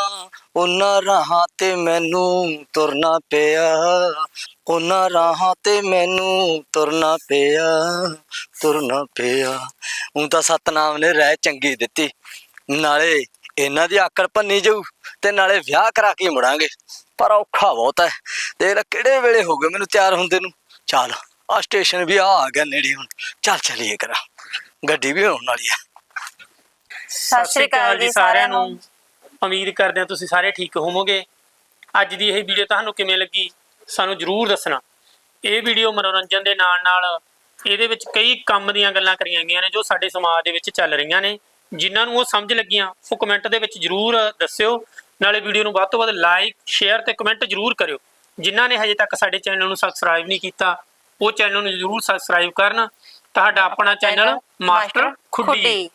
ਉਹਨਾਂ ਰਾਹਾਂ ਤੇ ਮੈਨੂੰ ਤੁਰਨਾ ਪਿਆ। ਉਹਨਾਂ ਰਾਹਾਂ ਤੇ ਮੈਨੂੰ ਤੁਰਨਾ ਪਿਆ ਤੁਰਨਾ ਪਿਆ। ਹੁਣ ਤਾਂ ਸਤਨਾਮ ਨੇ ਰਹਿ ਚੰਗੀ ਦਿੱਤੀ। ਨਾਲੇ ਇਹਨਾਂ ਦੀ ਆਕੜ ਭੰਨੀ ਜਾਊ ਤੇ ਨਾਲੇ ਵਿਆਹ ਕਰਾ ਕੇ ਮੁੜਾਂਗੇ। ਪਰ ਔਖਾ ਬਹੁਤ ਹੈ। ਦੇਖ ਲੈ ਕਿਹੜੇ ਵੇਲੇ ਹੋ ਗਏ ਮੈਨੂੰ ਤਿਆਰ ਹੁੰਦੇ ਨੂੰ। ਚੱਲ ਆ ਸਟੇਸ਼ਨ ਵੀ ਆ ਆ ਗਿਆ ਨੇੜੇ ਹੁਣ। ਚੱਲ ਚਲੀਏ ਕਰਾ। ਗੱਡੀ ਵੀ ਆਉਣ ਵਾਲੀ ਆ ਸਤਿ ਸ਼੍ਰੀ ਅਕਾਲ ਜੀ ਸਾਰਿਆਂ ਨੂੰ। ਉਮੀਦ ਕਰਦੇ ਹਾਂ ਤੁਸੀਂ ਸਾਰੇ ਠੀਕ ਹੋਵੋਗੇ। ਅੱਜ ਦੀ ਇਹ ਵੀਡੀਓ ਤੁਹਾਨੂੰ ਕਿਵੇਂ ਲੱਗੀ ਸਾਨੂੰ ਜਰੂਰ ਦੱਸਣਾ। ਇਹ ਵੀਡੀਓ ਮਨੋਰੰਜਨ ਦੇ ਨਾਲ ਨਾਲ ਇਹਦੇ ਵਿੱਚ ਕਈ ਕੰਮ ਦੀਆਂ ਗੱਲਾਂ ਕਰੀਆਂ ਗਈਆਂ ਨੇ ਜੋ ਸਾਡੇ ਸਮਾਜ ਦੇ ਵਿੱਚ ਚੱਲ ਰਹੀਆਂ ਨੇ। ਜਿਨ੍ਹਾਂ ਨੂੰ ਉਹ ਸਮਝ ਲੱਗੀਆਂ ਉਹ ਕਮੈਂਟ ਦੇ ਵਿੱਚ ਜਰੂਰ ਦੱਸਿਓ। ਨਾਲੇ ਵੀਡੀਓ ਨੂੰ ਵੱਧ ਤੋਂ ਵੱਧ ਲਾਈਕ ਸ਼ੇਅਰ ਤੇ ਕਮੈਂਟ ਜਰੂਰ ਕਰਿਓ। ਜਿਨ੍ਹਾਂ ਨੇ ਹਜੇ ਤੱਕ ਸਾਡੇ ਚੈਨਲ ਨੂੰ ਸਬਸਕ੍ਰਾਈਬ ਨਹੀਂ ਕੀਤਾ ਉਹ ਚੈਨਲ ਨੂੰ ਜਰੂਰ ਸਬਸਕ੍ਰਾਈਬ ਕਰਨ। ਤੁਹਾਡਾ ਆਪਣਾ ਚੈਨਲ ਮਾਸਟਰ ਖੁੱਡੀ।